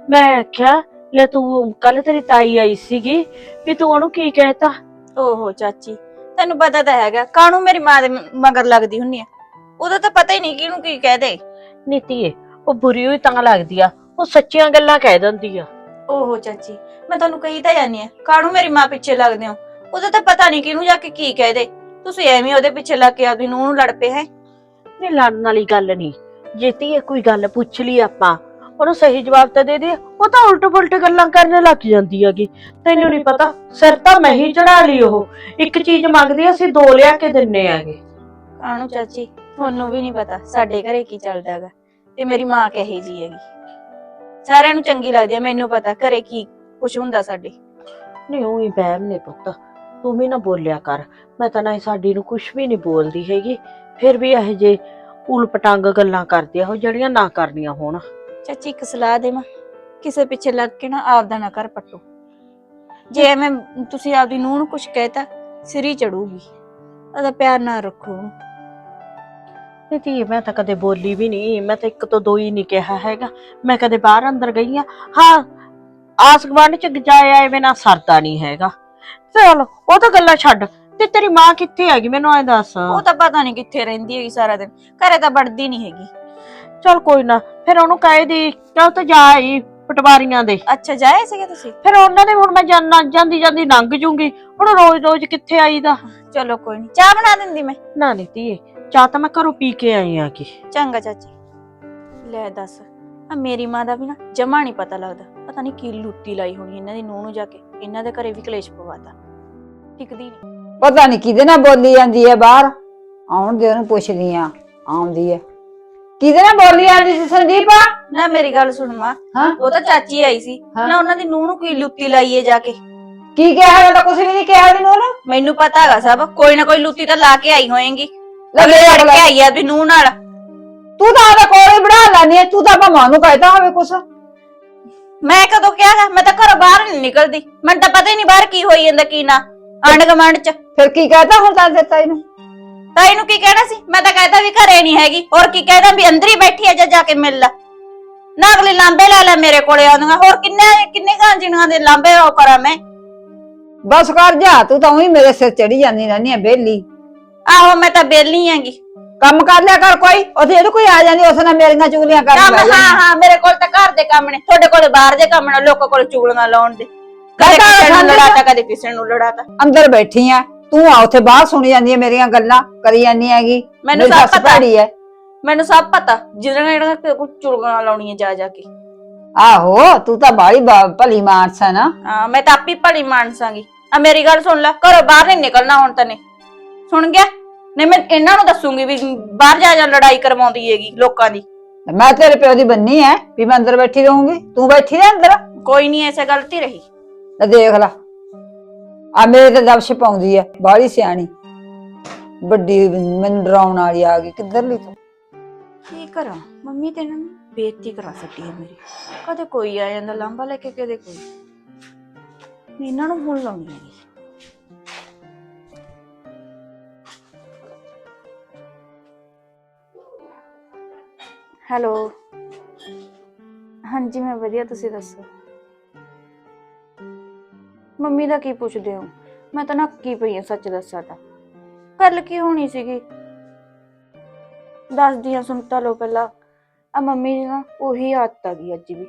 ਮੈਂ ਆਖਿਆ ਲੈ ਤੂੰ ਕੱਲ ਤੇਰੀ ਤਾਈ ਆਈ ਸੀਗੀ ਵੀ ਤੂੰ ਉਹਨੂੰ ਕੀ ਕਹਿਤਾ? ਓਹੋ ਚਾਚੀ ਤੈਨੂੰ ਪਤਾ ਤਾਂ ਹੈਗਾ ਕਾਹਨੂੰ ਮੇਰੀ ਮਾਂ ਦੇ ਮ- ਮਗਰ ਲੱਗਦੀ ਹੁੰਨੀ ਆ? ਉਦੋਂ ਤਾਂ ਪਤਾ ਹੀ ਨਹੀਂ ਕਿਹਨੂੰ ਕੀ ਕਹਦੇ ਨੀਤੀਏ ਉਹ ਬੁਰੀ ਹੋਈ ਤਾਂ ਲੱਗਦੀ ਆ ਉਹ ਸੱਚੀਆਂ ਗੱਲਾਂ ਕਹਿ ਦਿੰਦੀ ਆ। ਓਹੋ ਚਾਚੀ ਮੈਂ ਤੁਹਾਨੂੰ ਕਹੀ ਤਾਂ ਜਾਨੀ ਆ ਕਾਹਨੂੰ ਮੇਰੀ ਮਾਂ ਪਿੱਛੇ ਲੱਗਦੇ ਹੋ? ਉਦੋਂ ਤਾਂ ਪਤਾ ਨਹੀਂ ਕਿਹਨੂੰ ਜਾ ਕੇ ਕੀ ਕਹਦੇ ਤੁਸੀਂ ਐਵੇਂ ਉਹਦੇ ਪਿੱਛੇ ਲੱਗ ਕੇ ਨੂੰਹ ਨੂੰ ਲੜ ਪਏ ਹੈ? ਨਹੀਂ ਲੜਨ ਵਾਲੀ ਗੱਲ ਨਹੀਂ। ਜੇ ਧੀਏ ਕੋਈ ਗੱਲ ਪੁੱਛ ਲਈ ਆਪਾਂ ਉਹਨੂੰ ਸਹੀ ਜਵਾਬ ਤਾਂ ਦੇ ਦੇ ਉਹ ਤਾਂ ਉਲਟ ਪੁਲਟ ਗੱਲਾਂ ਕਰਨ ਲੱਗ ਜਾਂਦੀ ਹੈਗੀ। ਤੈਨੂੰ ਨਹੀਂ ਪਤਾ ਸਿਰ ਤਾਂ ਮੈਂ ਹੀ ਚੜਾ ਲਈ ਉਹ। ਇੱਕ ਚੀਜ਼ ਮੰਗਦੀ ਅਸੀਂ ਦੋ ਲਿਆ ਕੇ ਦਿੰਨੇ ਆਗੇ ਕਾਹਨੂੰ ਚਾਚੀ? ਤੁਹਾਨੂੰ ਵੀ ਨਹੀਂ ਪਤਾ ਸਾਡੇ ਘਰੇ ਕੀ ਚੱਲਦਾ ਹੈਗਾ। ਤੇ ਮੇਰੀ ਮਾਂ ਕਹੀ ਜੀ ਹੈਗੀ? ਸਾਰਿਆਂ ਨੂੰ ਚੰਗੀ ਲੱਗਦੀ ਹੈ ਮੈਨੂੰ ਪਤਾ ਘਰੇ ਕੀ ਕੁਝ ਹੁੰਦਾ ਸਾਡੇ। ਨਹੀਂ ਉਹੀ ਬਹਿਮ ਨੇ ਪੁੱਤ। ਤੂੰ ਵੀ ਨਾ ਬੋਲਿਆ ਕਰ। ਮੈਂ ਤਾਂ ਨਾ ਸਾਡੀ ਨੂੰ ਕੁਝ ਵੀ ਨਹੀਂ ਬੋਲਦੀ ਹੈਗੀ। ਫਿਰ ਵੀ ਇਹ ਜੇ ਉਲਪਟੰਗ ਗੱਲਾਂ ਕਰਦੀ ਆ ਉਹ ਜਿਹੜੀਆਂ ਨਾ ਕਰਨੀਆਂ ਹੋਣ। ਚਾਚੀ ਇੱਕ ਸਲਾਹ ਦੇਵਾਂ। ਕਿਸੇ ਪਿੱਛੇ ਲੱਗ ਕੇ ਨਾ ਆਪਦਾ ਨਾ ਕਰ ਪੱਟੋ। ਜੇ ਐਵੇਂ ਤੁਸੀਂ ਆਪਦੀ ਨੂੰਹ ਨੂੰ ਕੁਝ ਕਹਿਤਾ ਸਿਰ ਹੀ ਚੜੂਗੀ। ਉਹਦਾ ਪਿਆਰ ਨਾ ਰੱਖੋ। ਨਹੀਂ ਧੀਏ ਮੈਂ ਤਾਂ ਕਦੇ ਬੋਲੀ ਵੀ ਨਹੀਂ। ਮੈਂ ਤਾਂ ਇੱਕ ਤੋਂ ਦੋ ਹੀ ਨਹੀਂ ਕਿਹਾ ਹੈਗਾ। ਮੈਂ ਕਦੇ ਬਾਹਰ ਅੰਦਰ ਗਈ ਆ। ਹਾਂ ਆਸ ਗੁਆਂਢ ਚ ਜਾਇਆ ਐਵੇਂ ਨਾ ਸਰਦਾ ਨਹੀਂ ਹੈਗਾ। ਚਲ ਉਹ ਤਾਂ ਗੱਲਾਂ ਛੱਡ। ਤੇ ਤੇਰੀ ਮਾਂ ਕਿੱਥੇ ਹੈਗੀ ਮੈਨੂੰ ਐ ਦੱਸ। ਉਹ ਤਾਂ ਪਤਾ ਨਹੀਂ ਕਿੱਥੇ ਰਹਿੰਦੀ ਹੈਗੀ ਸਾਰਾ ਦਿਨ। ਘਰੇ ਤਾਂ ਵੜਦੀ ਨਹੀਂ ਹੈਗੀ। ਚਲ ਕੋਈ ਨਾ ਫਿਰ ਉਹਨੂੰ ਕਹੇ ਦੀ ਚੱਲ ਤਾਂ ਜਾ ਆਈ ਪਟਵਾਰੀਆਂ ਦੇ। ਅੱਛਾ ਜਾਏ ਸੀਗੇ ਤੁਸੀਂ? ਫਿਰ ਉਹਨਾਂ ਦੇ ਹੁਣ ਮੈਂ ਜਾਨਾ ਜਾਂਦੀ ਜਾਂਦੀ ਲੰਘ ਜੂੰਗੀ। ਹੁਣ ਰੋਜ਼ ਰੋਜ਼ ਕਿੱਥੇ ਆਈਦਾ? ਚਲੋ ਕੋਈ ਨਹੀਂ ਚਾਹ ਬਣਾ ਦਿੰਦੀ ਮੈਂ। ਨਾ ਨਹੀਂ ਧੀਏ ਚਾਹ ਤਾਂ ਮੈਂ ਘਰੋਂ ਪੀ ਕੇ ਆਈ ਆ ਕੀ। ਚੰਗਾ ਚਾਚੀ। ਲੈ ਦੱਸ ਆ ਮੇਰੀ ਮਾਂ ਦਾ ਵੀ ਨਾ ਜਮਾ ਨਹੀਂ ਪਤਾ ਲੱਗਦਾ। ਪਤਾ ਨਹੀਂ ਕੀ ਲੁੱਤੀ ਲਾਈ ਹੋਣੀ ਇਹਨਾਂ ਦੀ ਨੂੰਹ ਨੂੰ ਜਾ ਕੇ। ਇਹਨਾਂ ਦੇ ਘਰੇ ਵੀ ਕਲੇਸ਼ ਪਵਾਤਾ। ਟਿਕਦੀ ਨਹੀਂ। ਪਤਾ ਨਹੀਂ ਕਿਹਦੇ ਨਾਲ ਬੋਲੀ ਜਾਂਦੀ ਹੈ ਬਾਹਰ। ਆਉਣ ਦੇ ਉਹਨੂੰ ਪੁੱਛਦੀ ਆ ਆਉਂਦੀ ਹੈ। ਕਿਹਦੇ ਨਾਲ ਬੋਲੀ ਜਾਂਦੀ ਸੀ ਸੰਦੀਪ? ਨਾ ਮੇਰੀ ਗੱਲ ਸੁਣ ਮਾਂ। ਹਾਂ। ਉਹ ਤਾਂ ਚਾਚੀ ਆਈ ਸੀ। ਹਾਂ। ਨਾ ਉਹਨਾਂ ਦੀ ਨੂੰਹ ਨੂੰ ਕੀ ਲੁੱਤੀ ਲਾਈਏ ਜਾ ਕੇ। ਕੀ ਕਿਹਾ ਮੈਂ ਤਾਂ ਕੁਝ ਵੀ ਨਹੀਂ ਕਿਹਾ ਮੈਨੂੰ ਉਹਨੂੰ ਮੈਨੂੰ ਪਤਾ ਹੈਗਾ ਸਭ। ਕੋਈ ਨਾ ਕੋਈ ਲੁੱਤੀ ਤਾਂ ਲਾ ਕੇ ਆਈ ਹੋਏਗੀ। ਲੜ ਅਗਲਾ। ਕੇ ਆਈ ਆ ਵੀ ਨੂੰਹ ਨਾਲ। ਤੂੰ ਤਾਂ ਆਦਾ ਕੋਲ ਹੀ ਬਣਾ ਲੈਣੀ ਹੈ। ਤੂੰ ਤਾਂ ਭਾਵੇਂ ਨੂੰ ਕਹਿਤਾ ਹੋਵੇ ਕੁਛ। ਮੈਂ ਕਦੋਂ ਕਿਹਾ ਗਾ? ਮੈਂ ਤਾਂ ਘਰੋਂ ਬਾਹਰ ਨਹੀਂ ਨਿਕਲਦੀ। ਮੈਨੂੰ ਤਾਂ ਪਤਾ ਹੀ ਨਹੀਂ ਬਾਹਰ ਕੀ ਹੋਈ ਜਾਂਦਾ ਕੀ ਨਾ। ਆਂਡ ਗਮੰਡ ਚ। ਫਿਰ ਕੀ ਕਹਿਤਾ ਹੁਣ ਤਾਂ ਦਿੱਤਾ ਇਹਨੂੰ? ਤਾਂ ਇਹਨੂੰ ਕੀ ਕਹਿਣਾ ਸੀ? ਮੈਂ ਤਾਂ ਕਹਿਤਾ ਵੀ ਘਰੇ ਨਹੀਂ ਹੈਗੀ। ਹੋਰ ਕੀ ਕਹਿਦਾ ਵੀ ਅੰਦਰ ਹੀ ਬੈਠੀ ਆ ਜਾ ਜਾ ਕੇ ਮਿਲ ਲੈ। ਨਾ ਅਗਲੇ ਲਾਂਬੇ ਲੈ ਲੈ ਮੇਰੇ ਕੋਲੇ ਆਉਂਦੀਆਂ। ਹੋਰ ਕਿੰਨੇ ਕਿੰਨੇ ਗਾਂਜੀਆਂ ਦੇ ਲਾਂਬੇ ਉਹ ਕਰਾਂ ਮੈਂ। ਬਸ ਕਰ ਜਾ ਤੂੰ ਤਾਂ ਉਹੀ ਮੇਰੇ ਸਿਰ ਚੜੀ ਜਾਂਦੀ ਰਹਿੰਦੀ ਹੈ ਬੇਲੀ ਆਹੋ ਮੈਂ ਤਾਂ ਬੇਲੀ ਆਂਗੀ ਕੰਮ ਕਰ ਲਿਆ ਕਰ ਕੋਈ। ਉੱਥੇ ਇਹਨੂੰ ਕੋਈ ਆ ਜਾਂਦੀ ਉਸ ਨਾਲ ਮੇਰੀਆਂ ਚੁਗਲੀਆਂ ਕਰਨ ਕੰਮ ਹਾਂ ਹਾਂ ਮੇਰੇ ਕੋਲ ਤਾਂ ਘਰ ਦੇ ਕੰਮ ਨੇ। ਤੁਹਾਡੇ ਕੋਲੇ ਬਾਹਰ ਦੇ ਕੰਮ ਨੇ ਲੋਕਾਂ ਕੋਲ ਚੁਗਲੀਆਂ ਲਾਉਣ ਦੇ। ਕਦੇ ਕਦੇ ਕਿਸੇ ਨੂੰ ਸਮਝ ਲੜਾਤਾ ਕਦੇ ਕਿਸੇ ਨੂੰ ਲੜਾਤਾ। ਅੰਦਰ ਬੈਠੀ ਆ ਤੂੰ ਆ ਉੱਥੇ ਬਾਹਰ ਸੁਣੀ ਜਾਂਦੀ ਹੈ ਮੇਰੀਆਂ ਗੱਲਾਂ ਕਰੀ ਜਾਂਦੀ ਹੈਗੀ। ਮੈਨੂੰ ਸਭ ਪਤਾ। ਭੈੜੀ ਹੈ ਮੈਨੂੰ ਸਭ ਪਤਾ ਜਿਹਨਾਂ ਜਿਹੜਾ ਕੋਈ ਚੁਗਲੀਆਂ ਲਾਉਣੀਆਂ ਜਾ ਜਾ ਕੇ। ਆਹੋ ਤੂੰ ਤਾਂ ਬਾਹਲੀ ਬ- ਭਲੀ ਮਾਨਸ ਹੈ ਨਾ। ਹਾਂ ਮੈਂ ਤਾਂ ਆਪੀ ਭਲੀ ਮਾਨਸਾਂਗੀ ਆ ਮੇਰੀ ਗੱਲ ਸੁਣ ਲੈ ਘਰੋਂ ਬਾਹਰ ਨਹੀਂ ਨਿਕਲਣਾ ਹੁਣ ਤਨੇ। ਸੁਣ ਗਿਆ? ਨਹੀਂ ਮੈਂ ਇਹਨਾਂ ਨੂੰ ਦੱਸੂਗੀ ਵੀ ਬਾਹਰ ਜਾ ਜਾ ਲੜਾਈ ਕਰਵਾਉਂਦੀ ਹੈਗੀ ਲੋਕਾਂ ਦੀ। ਮੈਂ ਤੇਰੇ ਪਿਓ ਦੀ ਬੰਨੀ ਐ ਵੀ ਮੈਂ ਅੰਦਰ ਬੈਠੀ ਰਹੂੰਗੀ। ਤੂੰ ਬੈਠੀ ਰਹਿ ਅੰਦਰ। ਕੋਈ ਨਹੀਂ ਐਸੇ ਗਲਤੀ ਰਹੀ। ਲੈ ਦੇਖ ਲੈ। ਆ ਮੇਰੇ ਤੇ ਦਬਸ਼ ਪਾਉਂਦੀ ਐ, ਬਾਹਲੀ ਸਿਆਣੀ। ਵੱਡੀ ਮੈਨੂੰ ਡਰਾਉਣ ਵਾਲੀ ਆ ਗਈ ਕਿੱਧਰ ਲਈ ਤੂੰ? ਕੀ ਕਰਾਂ? ਮੰਮੀ ਤੇ ਨਾ ਬੇਇੱਜ਼ਤੀ ਕਰਾ ਸਕਦੀ ਹੈ ਮੇਰੀ। ਕਦੇ ਕੋਈ ਆ ਜਾਂਦਾ ਲਾਂਬਾ ਲੈ ਕੇ ਕਦੇ ਕੋਈ। ਇਹਨਾਂ ਨੂੰ ਹੁਣ ਲਾਉਣੀ ਹੈ ਹੈਲੋ। ਹਾਂਜੀ, ਮੈਂ ਵਧੀਆ, ਤੁਸੀਂ ਦੱਸੋ? ਮੰਮੀ ਦਾ ਕੀ ਪੁੱਛਦੇ ਹੋ? ਮੈਂ ਤਾਂ ਨੱਕੀ ਪਈ ਹਾਂ, ਸੱਚ ਦੱਸਾਂ ਤਾਂ। ਗੱਲ ਕੀ ਹੋਣੀ ਸੀਗੀ? ਦੱਸਦੀ ਆ ਸੁਣ ਤਾਂ ਪਹਿਲਾਂ। ਆ ਮੰਮੀ ਦੀ ਨਾ ਉਹੀ ਆਦਤ ਆ ਗਈ ਅੱਜ ਵੀ।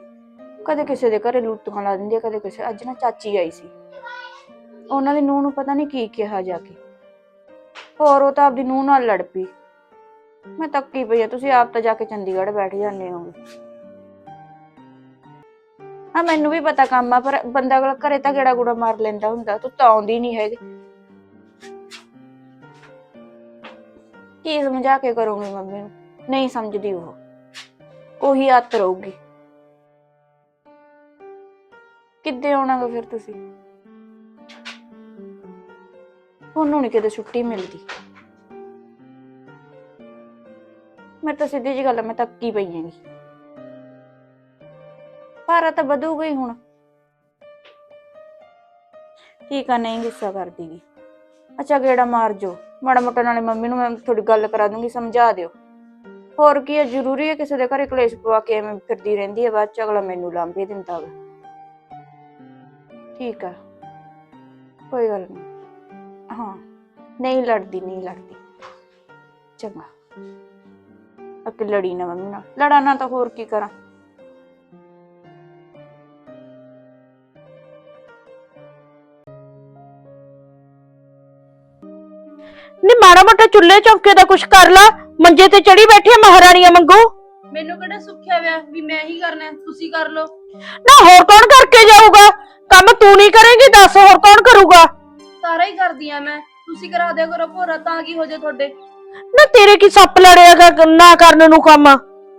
ਕਦੇ ਕਿਸੇ ਦੇ ਘਰੇ ਲੁੱਟਾਂ ਲਾ ਦਿੰਦੀ ਆ, ਕਦੇ ਕਿਸੇ ਅੱਜ ਨਾ ਚਾਚੀ ਆਈ ਸੀ। ਉਹਨਾਂ ਦੀ ਨੂੰਹ ਨੂੰ ਪਤਾ ਨਹੀਂ ਕੀ ਕਿਹਾ ਜਾ ਕੇ। ਹੋਰ ਉਹ ਤਾਂ ਆਪਦੀ ਨੂੰਹ ਨਾਲ ਲੜ ਪਈ। ਮੈਂ ਤੱਕੀ ਪਈ ਆ, ਤੁਸੀਂ ਆਪ ਤਾਂ ਜਾ ਕੇ ਚੰਡੀਗੜ੍ਹ ਬੈਠ ਜਾਂਦੇ ਹੋ ਹਾਂ, ਮੈਨੂੰ ਵੀ ਪਤਾ ਕੰਮ ਆ, ਪਰ ਬੰਦਾ ਕੋਲ ਘਰੇ ਤਾਂ ਗੇੜਾ ਗੂੜਾ ਮਾਰ ਲੈਂਦਾ ਹੁੰਦਾ, ਤੂੰ ਤਾਂ ਆਉਂਦੀ ਨਹੀਂ ਹੈਗੀ। ਕੀ ਸਮਝਾ ਕੇ ਕਰੂੰਗੀ ਮੰਮੀ ਨੂੰ? ਨਹੀਂ ਸਮਝਦੀ ਉਹ। ਉਹੀ ਆਤ ਰਹੂਗੀ। ਕਿੱਦੇ ਆਉਣਾਗਾ ਫਿਰ ਤੁਸੀਂ? ਉਹਨੂੰ ਨਹੀਂ ਕਿਤੇ ਛੁੱਟੀ ਮਿਲਦੀ। ਮੈਂ ਤਾਂ ਸਿੱਧੀ ਜੀ ਗੱਲ ਮੈਂ ਤੱਕੀ ਪਈ ਹੈਗੀ। ਭਾਰਾ ਤਾਂ ਵਧੂਗਾ ਹੀ ਹੁਣ। ਠੀਕ ਆ ਨਹੀਂ ਗੁੱਸਾ ਕਰਦੀਗੀ ਅੱਛਾ, ਗੇੜਾ ਮਾਰ ਜੋ। ਮਾੜਾ ਮੋਟਾ ਨਾਲੇ ਮੰਮੀ ਨੂੰ ਮੈਂ ਥੋੜੀ ਗੱਲ ਕਰਾ ਦੂੰਗੀ, ਸਮਝਾ ਦਿਓ। ਹੋਰ ਕੀ ਹੈ ਜ਼ਰੂਰੀ ਹੈ ਕਿਸੇ ਦੇ ਘਰੇ ਕਲੇਸ਼ ਪਵਾ ਕੇ ਐਵੇਂ ਫਿਰਦੀ ਰਹਿੰਦੀ ਹੈ ਬਾਅਦ ਚ ਅਗਲਾ ਮੈਨੂੰ ਲਾਂਭੇ ਦਿੰਦਾ ਵਾ। ਠੀਕ ਆ। ਕੋਈ ਗੱਲ ਨਹੀਂ ਹਾਂ, ਨਹੀਂ ਲੜਦੀ ਨਹੀਂ ਲੜਦੀ। ਚੰਗਾ। ਅੱਕੇ ਲੜੀ ਨਾ ਮੰਮੀ ਨਾਲ। ਲੜਾਂ ਨਾ ਤਾਂ ਹੋਰ ਕੀ ਕਰਾਂ। ਨੀ ਮਾੜਾ ਮੋਟਾ ਚੁੱਲ੍ਹੇ ਚੌਕੇ ਦਾ ਕੁਛ ਕਰ ਲਾ ਮੰਜੇ ਤੇ ਚੜੀ ਬੈਠੀ ਆ ਮਹਾਰਾਣੀਆਂ ਮੰਗੂ ਮੈਨੂੰ ਕਿਹੜਾ ਸੁੱਖਿਆ ਵਿਆ ਵੀ ਮੈਂ ਹੀ ਕਰਨਾ ਹੈ, ਤੁਸੀਂ ਕਰ ਲਓ। ਨਾ ਹੋਰ ਕੌਣ ਕਰਕੇ ਜਾਊਗਾ? ਕੰਮ ਤੂੰ ਨਹੀਂ ਕਰੇਂਗੀ ਦੱਸ ਹੋਰ ਕੌਣ ਕਰੂਗਾ? ਸਾਰਾ ਹੀ ਕਰਦੀ ਆ ਮੈਂ ਤੁਸੀਂ ਕਰਾ ਦਿਆ ਕਰੋ ਭੋਰਾ ਤਾਂ ਕੀ ਹੋ ਜੇ ਤੁਹਾਡੇ। ਨਾ ਤੇਰੇ ਕੀ ਸੱਪ ਲੜਿਆਗਾ ਨਾ ਕਰਨ ਨੂੰ ਕੰਮ?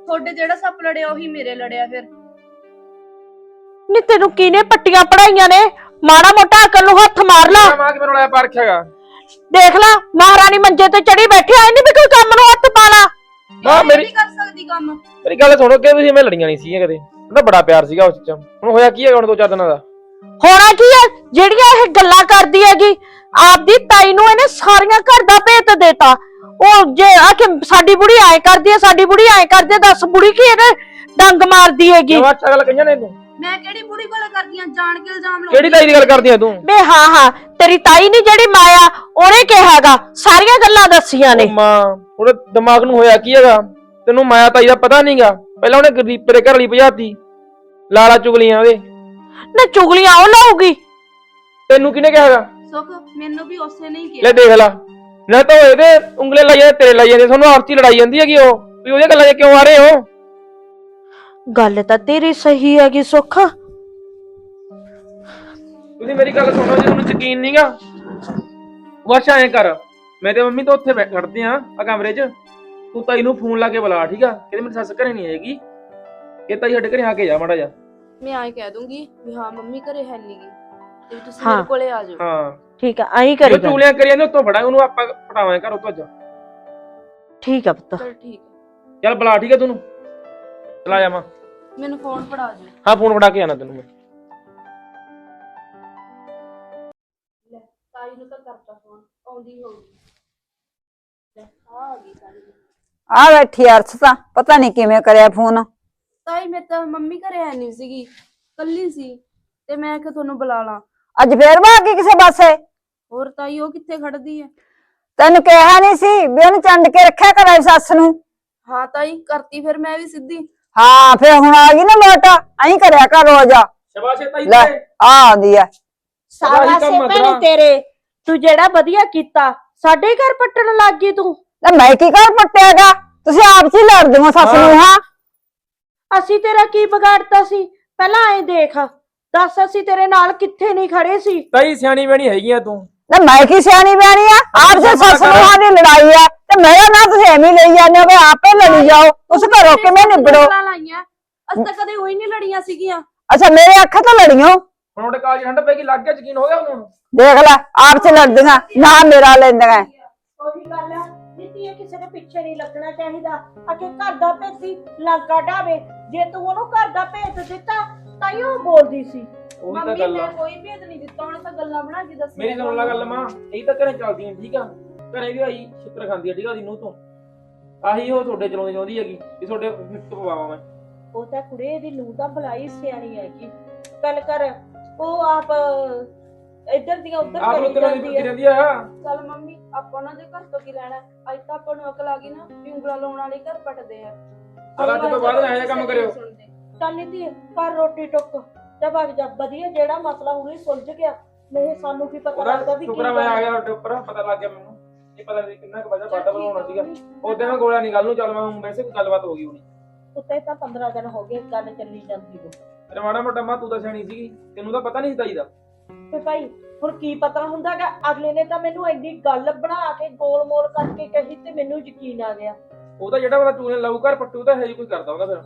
ਤੁਹਾਡੇ ਜਿਹੜਾ ਸੱਪ ਲੜਿਆ ਉਹੀ ਮੇਰੇ ਲੜਿਆ ਫਿਰ। ਨੀ ਤੈਨੂੰ ਕਿਹਨੇ ਪੱਟੀਆਂ ਪੜਾਈਆਂ ਨੇ? ਮਾੜਾ ਮੋਟਾ ਅਕਲ ਨੂੰ ਹੱਥ ਮਾਰ ਲਾ। ਮਾਂ ਕਿ ਮੈਨੂੰ ਆਇਆ ਪਰਖ ਹੈਗਾ? ਦੇਖ ਲਾ ਮਹਾਰਾਣੀ ਮੰਜੇ ਤੇ ਚੜੀ ਬੈਠੀ ਐ ਨਹੀਂ ਵੀ ਕੋਈ ਕੰਮ ਨੂੰ ਹੱਥ ਪਾ ਲਾ। ਮੇਰੀ ਨਹੀਂ ਕਰ ਸਕਦੀ ਕੰਮ। ਮੇਰੀ ਗੱਲ ਸੁਣੋ ਕਿ ਤੁਸੀਂ ਮੈਂ ਲੜੀਆਂ ਨਹੀਂ ਸੀਗੀਆਂ ਕਦੇ। ਉਹਦਾ ਬੜਾ ਪਿਆਰ ਸੀਗਾ ਉਸ ਚ। ਹੁਣ ਹੋਇਆ ਕੀ ਹੈਗਾ ਹੁਣ ਦੋ ਚਾਰ ਦਿਨਾਂ ਦਾ? ਹੋਣਾ ਕੀ ਹੈ? ਜਿਹੜੀਆਂ ਇਹ ਗੱਲਾਂ ਕਰਦੀ ਹੈਗੀ ਆਪਦੀ ਤਾਈ ਨੂੰ ਇਹਨੇ ਸਾਰੀਆਂ ਘਰ ਦਾ ਭੇਤ ਦੇਤਾ। ਉਹ ਜੇ ਆਖੇ ਸਾਡੀ ਬੁੜੀ ਐ ਕਰਦੀ ਹੈ ਸਾਡੀ ਬੁੜੀ ਐ ਕਰਦੀ ਹੈ ਦੱਸ ਬੁੜੀ ਕੀ ਇਹਨੇ ਡੰਗ ਮਾਰਦੀ ਹੈਗੀ? ਜਵਾ ਗੱਲ ਕਹੀਆਂ ਨੇ ਤੂੰ ਮੈਂ ਕਿਹੜੀ ਬੁੜੀ ਕੋਲ ਕਰਦੀ ਆ? ਜਾਣ ਕੇ ਇਲਜ਼ਾਮ ਲਾਉਂਦੀ ਕਿਹੜੀ ਤਾਈ ਦੀ ਗੱਲ ਕਰਦੀ ਆ ਤੂੰ? ਬੇ ਹਾਂ ਹਾਂ ਤੇਰੀ ਤਾਈ ਨਹੀਂ ਜਿਹੜੀ ਮਾਇਆ ਉਹਨੇ ਕਿਹਾਗਾ ਸਾਰੀਆਂ ਗੱਲਾਂ ਦੱਸੀਆਂ ਨੇ। ਮਾਂ ਉਹਦੇ ਦਿਮਾਗ ਨੂੰ ਹੋਇਆ ਕੀ ਹੈਗਾ? ਤੈਨੂੰ ਮਾਇਆ ਤਾਈ ਦਾ ਪਤਾ ਨਹੀਂਗਾ? ਪਹਿਲਾਂ ਉਹਨੇ ਗਰੀਬ ਦੇ ਘਰ ਵਾਲੀ ਭਜਾਤੀ। ਲਾਲਾ ਚੁਗਲੀਆਂ ਉਹਦੇ ਨਾ ਚੁਗਲੀਆਂ ਉਹ ਲਾਊਗੀ। ਤੈਨੂੰ ਕਿਹਨੇ ਕਿਹਾ ਹੈਗਾ? ਸੁੱਖ ਮੈਨੂੰ ਵੀ ਉਸੇ ਨੇ ਹੀ ਲੈ ਕਿਹਾ ਦੇਖ ਲਾ। ਨਾ ਤਾਂ ਉਹ ਇਹਦੇ ਉਂਗਲੇ ਲਾਈ ਜਾਂਦੇ ਤੇਰੇ ਲਾਈ ਜਾਂਦੇ ਤੁਹਾਨੂੰ ਆਪਸੀ ਲੜਾਈ ਜਾਂਦੀ ਹੈਗੀ ਉਹ। ਵੀ ਉਹਦੀਆਂ ਗੱਲਾਂ 'ਚ ਕਿਉਂ ਆ ਰਹੇ ਹੋ? ਗੱਲ ਤਾਂ ਤੇਰੀ ਸਹੀ ਹੈਗੀ ਸੁੱਖ। ਤੁਸੀਂ ਮੇਰੀ ਗੱਲ ਸੁਣੋ ਜੇ ਤੁਹਾਨੂੰ ਯਕੀਨ ਨਹੀਂਗਾ ਵਾਸ਼ਾ ਐ ਕਰ ਮੈਂ ਤੇ ਮੰਮੀ ਤਾਂ ਉੱਥੇ ਬੈਠ ਖੜਦੇ ਆ ਆ ਕਮਰੇ 'ਚ। ਤੂੰ ਤਾਈ ਨੂੰ ਫੋਨ ਲਾ ਕੇ ਬੁਲਾ ਠੀਕ ਆ? ਕਹਿੰਦੇ ਮੇਰੀ ਸੱਸ ਘਰੇ ਨਹੀਂ ਆਏਗੀ ਇਹ ਤਾਈ ਸਾਡੇ ਘਰੇ ਆ ਕੇ ਜਾ ਮਾੜਾ ਜਾ ਮੈਂ ਆਏ ਕਹਿ ਦੂੰਗੀ ਵੀ ਹਾਂ ਮੰਮੀ ਘਰੇ ਹੈ ਨਹੀਂਗੀ ਤੇ ਤੁਸੀਂ ਹਾਂ। ਮੇਰੇ ਕੋਲੇ ਆ ਜਾਓ। ਹਾਂ। ਠੀਕ ਆ ਜੋ ਕਰੀ ਗੱਲ। ਚੂਲੀਆਂ ਕਰੀ ਜਾਂਦੇ ਉੱਤੋਂ ਫੜਾਂਗੇ ਉਹਨੂੰ ਆਪਾਂ ਪਟਾਵਾਂਗੇ ਘਰ ਅੱਜ ਠੀਕ ਆ ਪੁੱਤ। ਚਲ ਠੀਕ ਹੈ ਚੱਲ ਬੁਲਾ ਠੀਕ ਆ ਤੈਨੂੰ ਚਲਾ ਜਾਵਾਂ ਮੈਨੂੰ ਫੋਨ ਫੜਾ ਦਿਓ ਹਾਂ ਫੋਨ ਫੜਾ ਕੇ ਆਣਾ ਤੈਨੂੰ ਮੈਂ। ਤਾਈ ਨੂੰ ਤਾਂ ਕਰਤਾ ਫੋਨ ਆਉਂਦੀ ਹੋਊਗੀ। ਲੈ, ਆ ਗਈ ਤਾਈ। ਆ ਬੈਠੀ ਅਰਥ ਤਾਂ ਪਤਾ ਨਹੀਂ ਕਿਵੇਂ ਕਰਿਆ ਫੋਨ ਤਾਈ ਮੈਂ ਤਾਂ ਮੰਮੀ ਘਰੇ ਹੈ ਨਹੀਂ ਸੀਗੀ ਕੱਲੀ ਸੀ ਤੇ ਮੈਂ ਕਿ ਤੁਹਾਨੂੰ ਬੁਲਾ ਲਾਂ। ਅੱਜ ਫੇਰ ਵਾ ਗਈ ਕਿਸੇ ਪਾਸੇ? ਹੋਰ ਤਾਈ ਉਹ ਕਿੱਥੇ ਖੜਦੀ ਹੈ ਤੈਨੂੰ ਕਿਹਾ ਨਹੀਂ ਸੀ ਵੀ ਉਹਨੂੰ ਚੰਡ ਕੇ ਰੱਖਿਆ ਕਰਾਂ ਸੱਸ ਨੂੰ। ਹਾਂ ਤਾਈ ਕਰਤੀ ਫਿਰ ਮੈਂ ਵੀ ਸਿੱਧੀ। ਹਾਂ ਫੇਰ ਹੁਣ ਆ ਗਈ ਨਾ ਲੋਟ। ਐਂ ਕਰਿਆ ਕਰ ਰੋਜ਼। ਸ਼ਾਬਾਸ਼ ਏ ਤਾਈ ਲੈ ਤੇ ਆ ਆ ਸਾਰਾ ਭੈਣੇ ਮਤਰਾ। ਤੇਰੇ। ਤੂੰ ਜਿਹੜਾ ਵਧੀਆ ਕੀਤਾ ਸਾਡੇ ਘਰ ਪੱਟਣ ਲੱਗ ਗਈ ਤੂੰ। ਲੈ ਮੈਂ ਕੀ ਕਰ ਪੱਟਿਆਗਾ? ਤੁਸੀਂ ਆਪ ਹੀ ਲੜਦੇ ਹੋ ਸੱਸ ਨੂੰ ਹਾਂ। ਅਸੀਂ ਤੇਰਾ ਕੀ ਵਿਗਾੜਤਾ ਸੀ? ਪਹਿਲਾਂ ਐਂ ਦੇਖ। ਦੱਸ ਅਸੀਂ ਤੇਰੇ ਨਾਲ ਕਿੱਥੇ ਨਹੀਂ ਖੜੇ ਸੀ? ਤਾਈ ਸਿਆਣੀ ਬਣੀ ਹੈਗੀ ਆ ਤੂੰ। ਲੈ ਮੈਂ ਕੀ ਸਿਆਣੀ ਬਿਆਣੀ ਆ? ਆਪ ਜੇ ਸੱਸ ਨੂੰ ਦੀ ਲੜਾਈ ਆ। ਤੇ ਮੇਰਾ ਨਾ ਤੁਸੀਂ ਐਵੇਂ ਹੀ ਲਈ ਜਾਂਦੇ ਹੋ ਵੀ ਆਪੇ ਲੜੀ ਜਾਓ। ਉਸ ਘਰੋਂ ਕਿਵੇਂ ਨਿਬੜੋ? ਅਸੀਂ ਤਾਂ ਕਦੇ ਹੋਈ ਨਹੀਂ ਲੜੀਆਂ ਸੀਗੀਆਂ। ਅੱਛਾ ਮੇਰੇ ਅੱਖਾਂ ਤੋਂ ਲੜੀਓ ਹੁਣ ਉਹਦੇ ਕਾਲਜ ਠੰਡ ਪੈ ਗਈ ਲੱਗ ਗਿਆ ਯਕੀਨ ਹੋ ਗਿਆ ਉਹਨੂੰ ਦੇਖ ਲੈ ਆਪ ਚ ਲੜਦੀਆਂ ਨਾ ਮੇਰਾ ਲੈਂਦੀਆਂ। ਉਹੀ ਗੱਲ ਆ ਨੀਤੀ ਕਿਸੇ ਦੇ ਪਿੱਛੇ ਨਹੀਂ ਲੱਗਣਾ ਚਾਹੀਦਾ। ਅਕੇ ਘਰ ਦਾ ਭੇਤੀ ਲਾਂਕਾ ਢਾਵੇ ਜੇ ਤੂੰ ਉਹਨੂੰ ਘਰ ਦਾ ਭੇਤ ਦਿੱਤਾ ਤਾਂ ਹੀ ਉਹ ਬੋਲਦੀ ਸੀ। ਉਹੀ ਤਾਂ ਮੰਮੀ ਗੱਲ ਮੈਂ ਆ ਕੋਈ ਭੇਦ ਨਹੀਂ ਦਿੱਤਾ ਉਹਨੇ ਤਾਂ ਗੱਲਾਂ ਬਣਾ ਕੇ ਦੱਸੀਆਂ ਮੇਰੀ ਸੁਣ ਲੈ ਗੱਲ ਮਾਂ ਇਹ ਤਾਂ ਘਰੇ ਚੱਲਦੀਆਂ ਠੀਕ ਆ? ਘਰੇ ਵੀ ਆਈ ਛਿੱਤਰ ਖਾਂਦੀ ਆ ਠੀਕ ਆ ਉਹਦੀ ਨੂੰਹ ਤੋਂ। ਆਹੀ ਉਹ ਤੁਹਾਡੇ ਚਲਾਉਂਦੀ ਚਾਹੁੰਦੀ ਹੈਗੀ ਵੀ ਤੁਹਾਡੇ ਫਿੱਟ ਪਵਾਵਾਂ ਮੈਂ। ਉਹ ਤਾਂ ਕੁੜੇ ਦੀ ਨੂੰਹ ਦਾ ਭਲਾਈ ਸਿਆਣੀ ਹੈਗੀ। ਗੱਲ ਕਰ ਉਹ ਆਪ ਇੱਧਰ ਦੀਆਂ ਉੱਧਰ ਆਪ ਕਰੀ ਨੂੰ ਤੇਰਾ ਜਾਂਦੀ ਦੀ ਹੈ। ਰਹਿੰਦੀ ਆ। ਚੱਲ ਮੰਮੀ ਆਪਾਂ ਉਹਨਾਂ ਦੇ ਘਰ ਤੋਂ ਕੀ ਲੈਣਾ? ਅੱਜ ਤਾਂ ਆਪਾਂ ਨੂੰ ਅਕਲ ਆ ਗਈ ਨਾ ਵੀ ਉਂਗਲਾਂ ਲਾਉਣ ਵਾਲੇ ਘਰ ਪਟਦੇ ਆ। ਚੱਲ ਅੱਜ ਤੋਂ ਬਾਅਦ ਨਾ ਇਹੋ ਜਿਹਾ ਕੰਮ ਕਰਿਓ। ਚੱਲ ਨੀਤੀ ਕਰ ਰੋਟੀ ਟੁੱਕ ਤੇ ਭਗ ਜਾ। ਵਧੀਆ ਜਿਹੜਾ ਮਸਲਾ ਹੁਣੇ ਸੁਲਝ ਗਿਆ। ਨਹੀਂ ਸਾਨੂੰ ਕੀ ਪਤਾ ਲੱਗਦਾ ਉਹਦਾ ਵੀ ਕੀ ਮੈਂ ਆ ਗਿਆ ਤੁਹਾਡੇ ਉੱਪਰ ਪਤਾ ਲੱਗ ਗਿਆ ਮੈਨੂੰ। ਇਹ ਪਤਾ ਨਹੀਂ ਕਿੰਨਾ ਕੁ ਵਜਾ ਵਾਦਾ ਬਣਾਉਣਾ ਸੀਗਾ। ਉਹਦੇ ਮੈਂ ਗੋਲਾ ਨਹੀਂ ਗੱਲ ਨੂੰ ਚੱਲ ਮੈਂ ਹੁਣ ਵੈਸੇ ਕੋਈ ਗੱਲਬਾਤ ਹੋ ਗਈ ਹੋਣੀ। ਉੱਤੇ ਤਾਂ 15 ਦਿਨ ਹੋ ਗਏ ਗੱਲ ਚੱਲੀ ਜਾਂਦੀ ਨੂੰ। ਤੇ ਮਾੜਾ ਮੋਟਾ ਮਾਂ ਤੂੰ ਤਾਂ ਸਿਆਣੀ ਸੀਗੀ ਤੈਨੂੰ ਤਾਂ ਪਤਾ ਨਹੀਂ ਸੀ ਤਾਈ ਦਾ। ਤੇ ਭਾਈ ਹੁਣ ਕੀ ਪਤਾ ਹੁੰਦਾਗਾ ਅਗਲੇ ਨੇ ਤਾਂ ਮੈਨੂੰ ਐਡੀ ਗੱਲ ਬਣਾ ਕੇ ਗੋਲ ਮੋਲ ਕਰਕੇ ਕਹੀ ਤੇ ਮੈਨੂੰ ਯਕੀਨ ਆ ਗਿਆ। ਉਹ ਤਾਂ ਜਿਹੜਾ ਬੰਦਾ ਚੂਨੇ ਲਾਊ ਘਰ ਪੱਟੂ ਤਾਂ ਹੈ ਹੀ ਕੋਈ ਕਰਦਾ ਹੁੰਦਾ ਫਿਰ।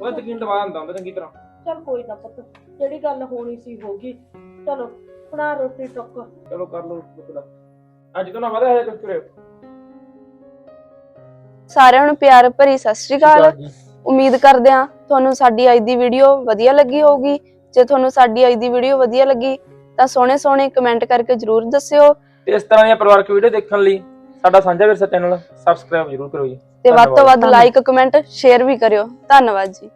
ਉਹਦਾ ਯਕੀਨ ਦਵਾ ਦਿੰਦਾ ਹੁੰਦਾ ਚੰਗੀ ਤਰ੍ਹਾਂ। ਚਲ ਕੋਈ ਨਾ ਪੁੱਤ ਜਿਹੜੀ ਗੱਲ ਹੋਣੀ ਸੀ ਹੋ ਗਈ। ਚਲੋ ਬਣਾ ਰੋਟੀ ਟੁੱਕ। ਚਲੋ ਕਰ ਲਓ ਦਾ। ਅੱਜ ਤੋਂ ਨਾ ਵਧਿਆ ਹੈ ਕੁਝ ਕਰਿਓ ਸਾਰਿਆਂ ਨੂੰ ਪਿਆਰ ਭਰੀ ਸਤਿ ਸ਼੍ਰੀ ਅਕਾਲ। ਉਮੀਦ ਕਰਦੇ ਹਾਂ ਤੁਹਾਨੂੰ ਸਾਡੀ ਅੱਜ ਦੀ ਵੀਡੀਓ ਵਧੀਆ ਲੱਗੀ ਹੋਊਗੀ। ਜੇ ਤੁਹਾਨੂੰ ਸਾਡੀ ਅੱਜ ਦੀ ਵੀਡੀਓ ਵਧੀਆ ਲੱਗੀ ਤਾਂ ਸੋਹਣੇ ਸੋਹਣੇ ਕਮੈਂਟ ਕਰਕੇ ਜਰੂਰ ਦੱਸਿਓ। ਤੇ ਇਸ ਤਰ੍ਹਾਂ ਦੀਆਂ ਪਰਿਵਾਰਕ ਵੀਡੀਓ ਦੇਖਣ ਲਈ ਸਾਡਾ ਸਾਂਝਾ ਵਿਰਸਾ ਚੈਨਲ ਸਬਸਕ੍ਰਾਈਬ ਜ਼ਰੂਰ ਕਰੋ ਜੀ। ਤੇ ਵੱਧ ਤੋਂ। ਵੱਧ ਲਾਈਕ ਕਮੈਂਟ ਸ਼ੇਅਰ ਵੀ ਕਰਿਓ। ਧੰਨਵਾਦ ਜੀ।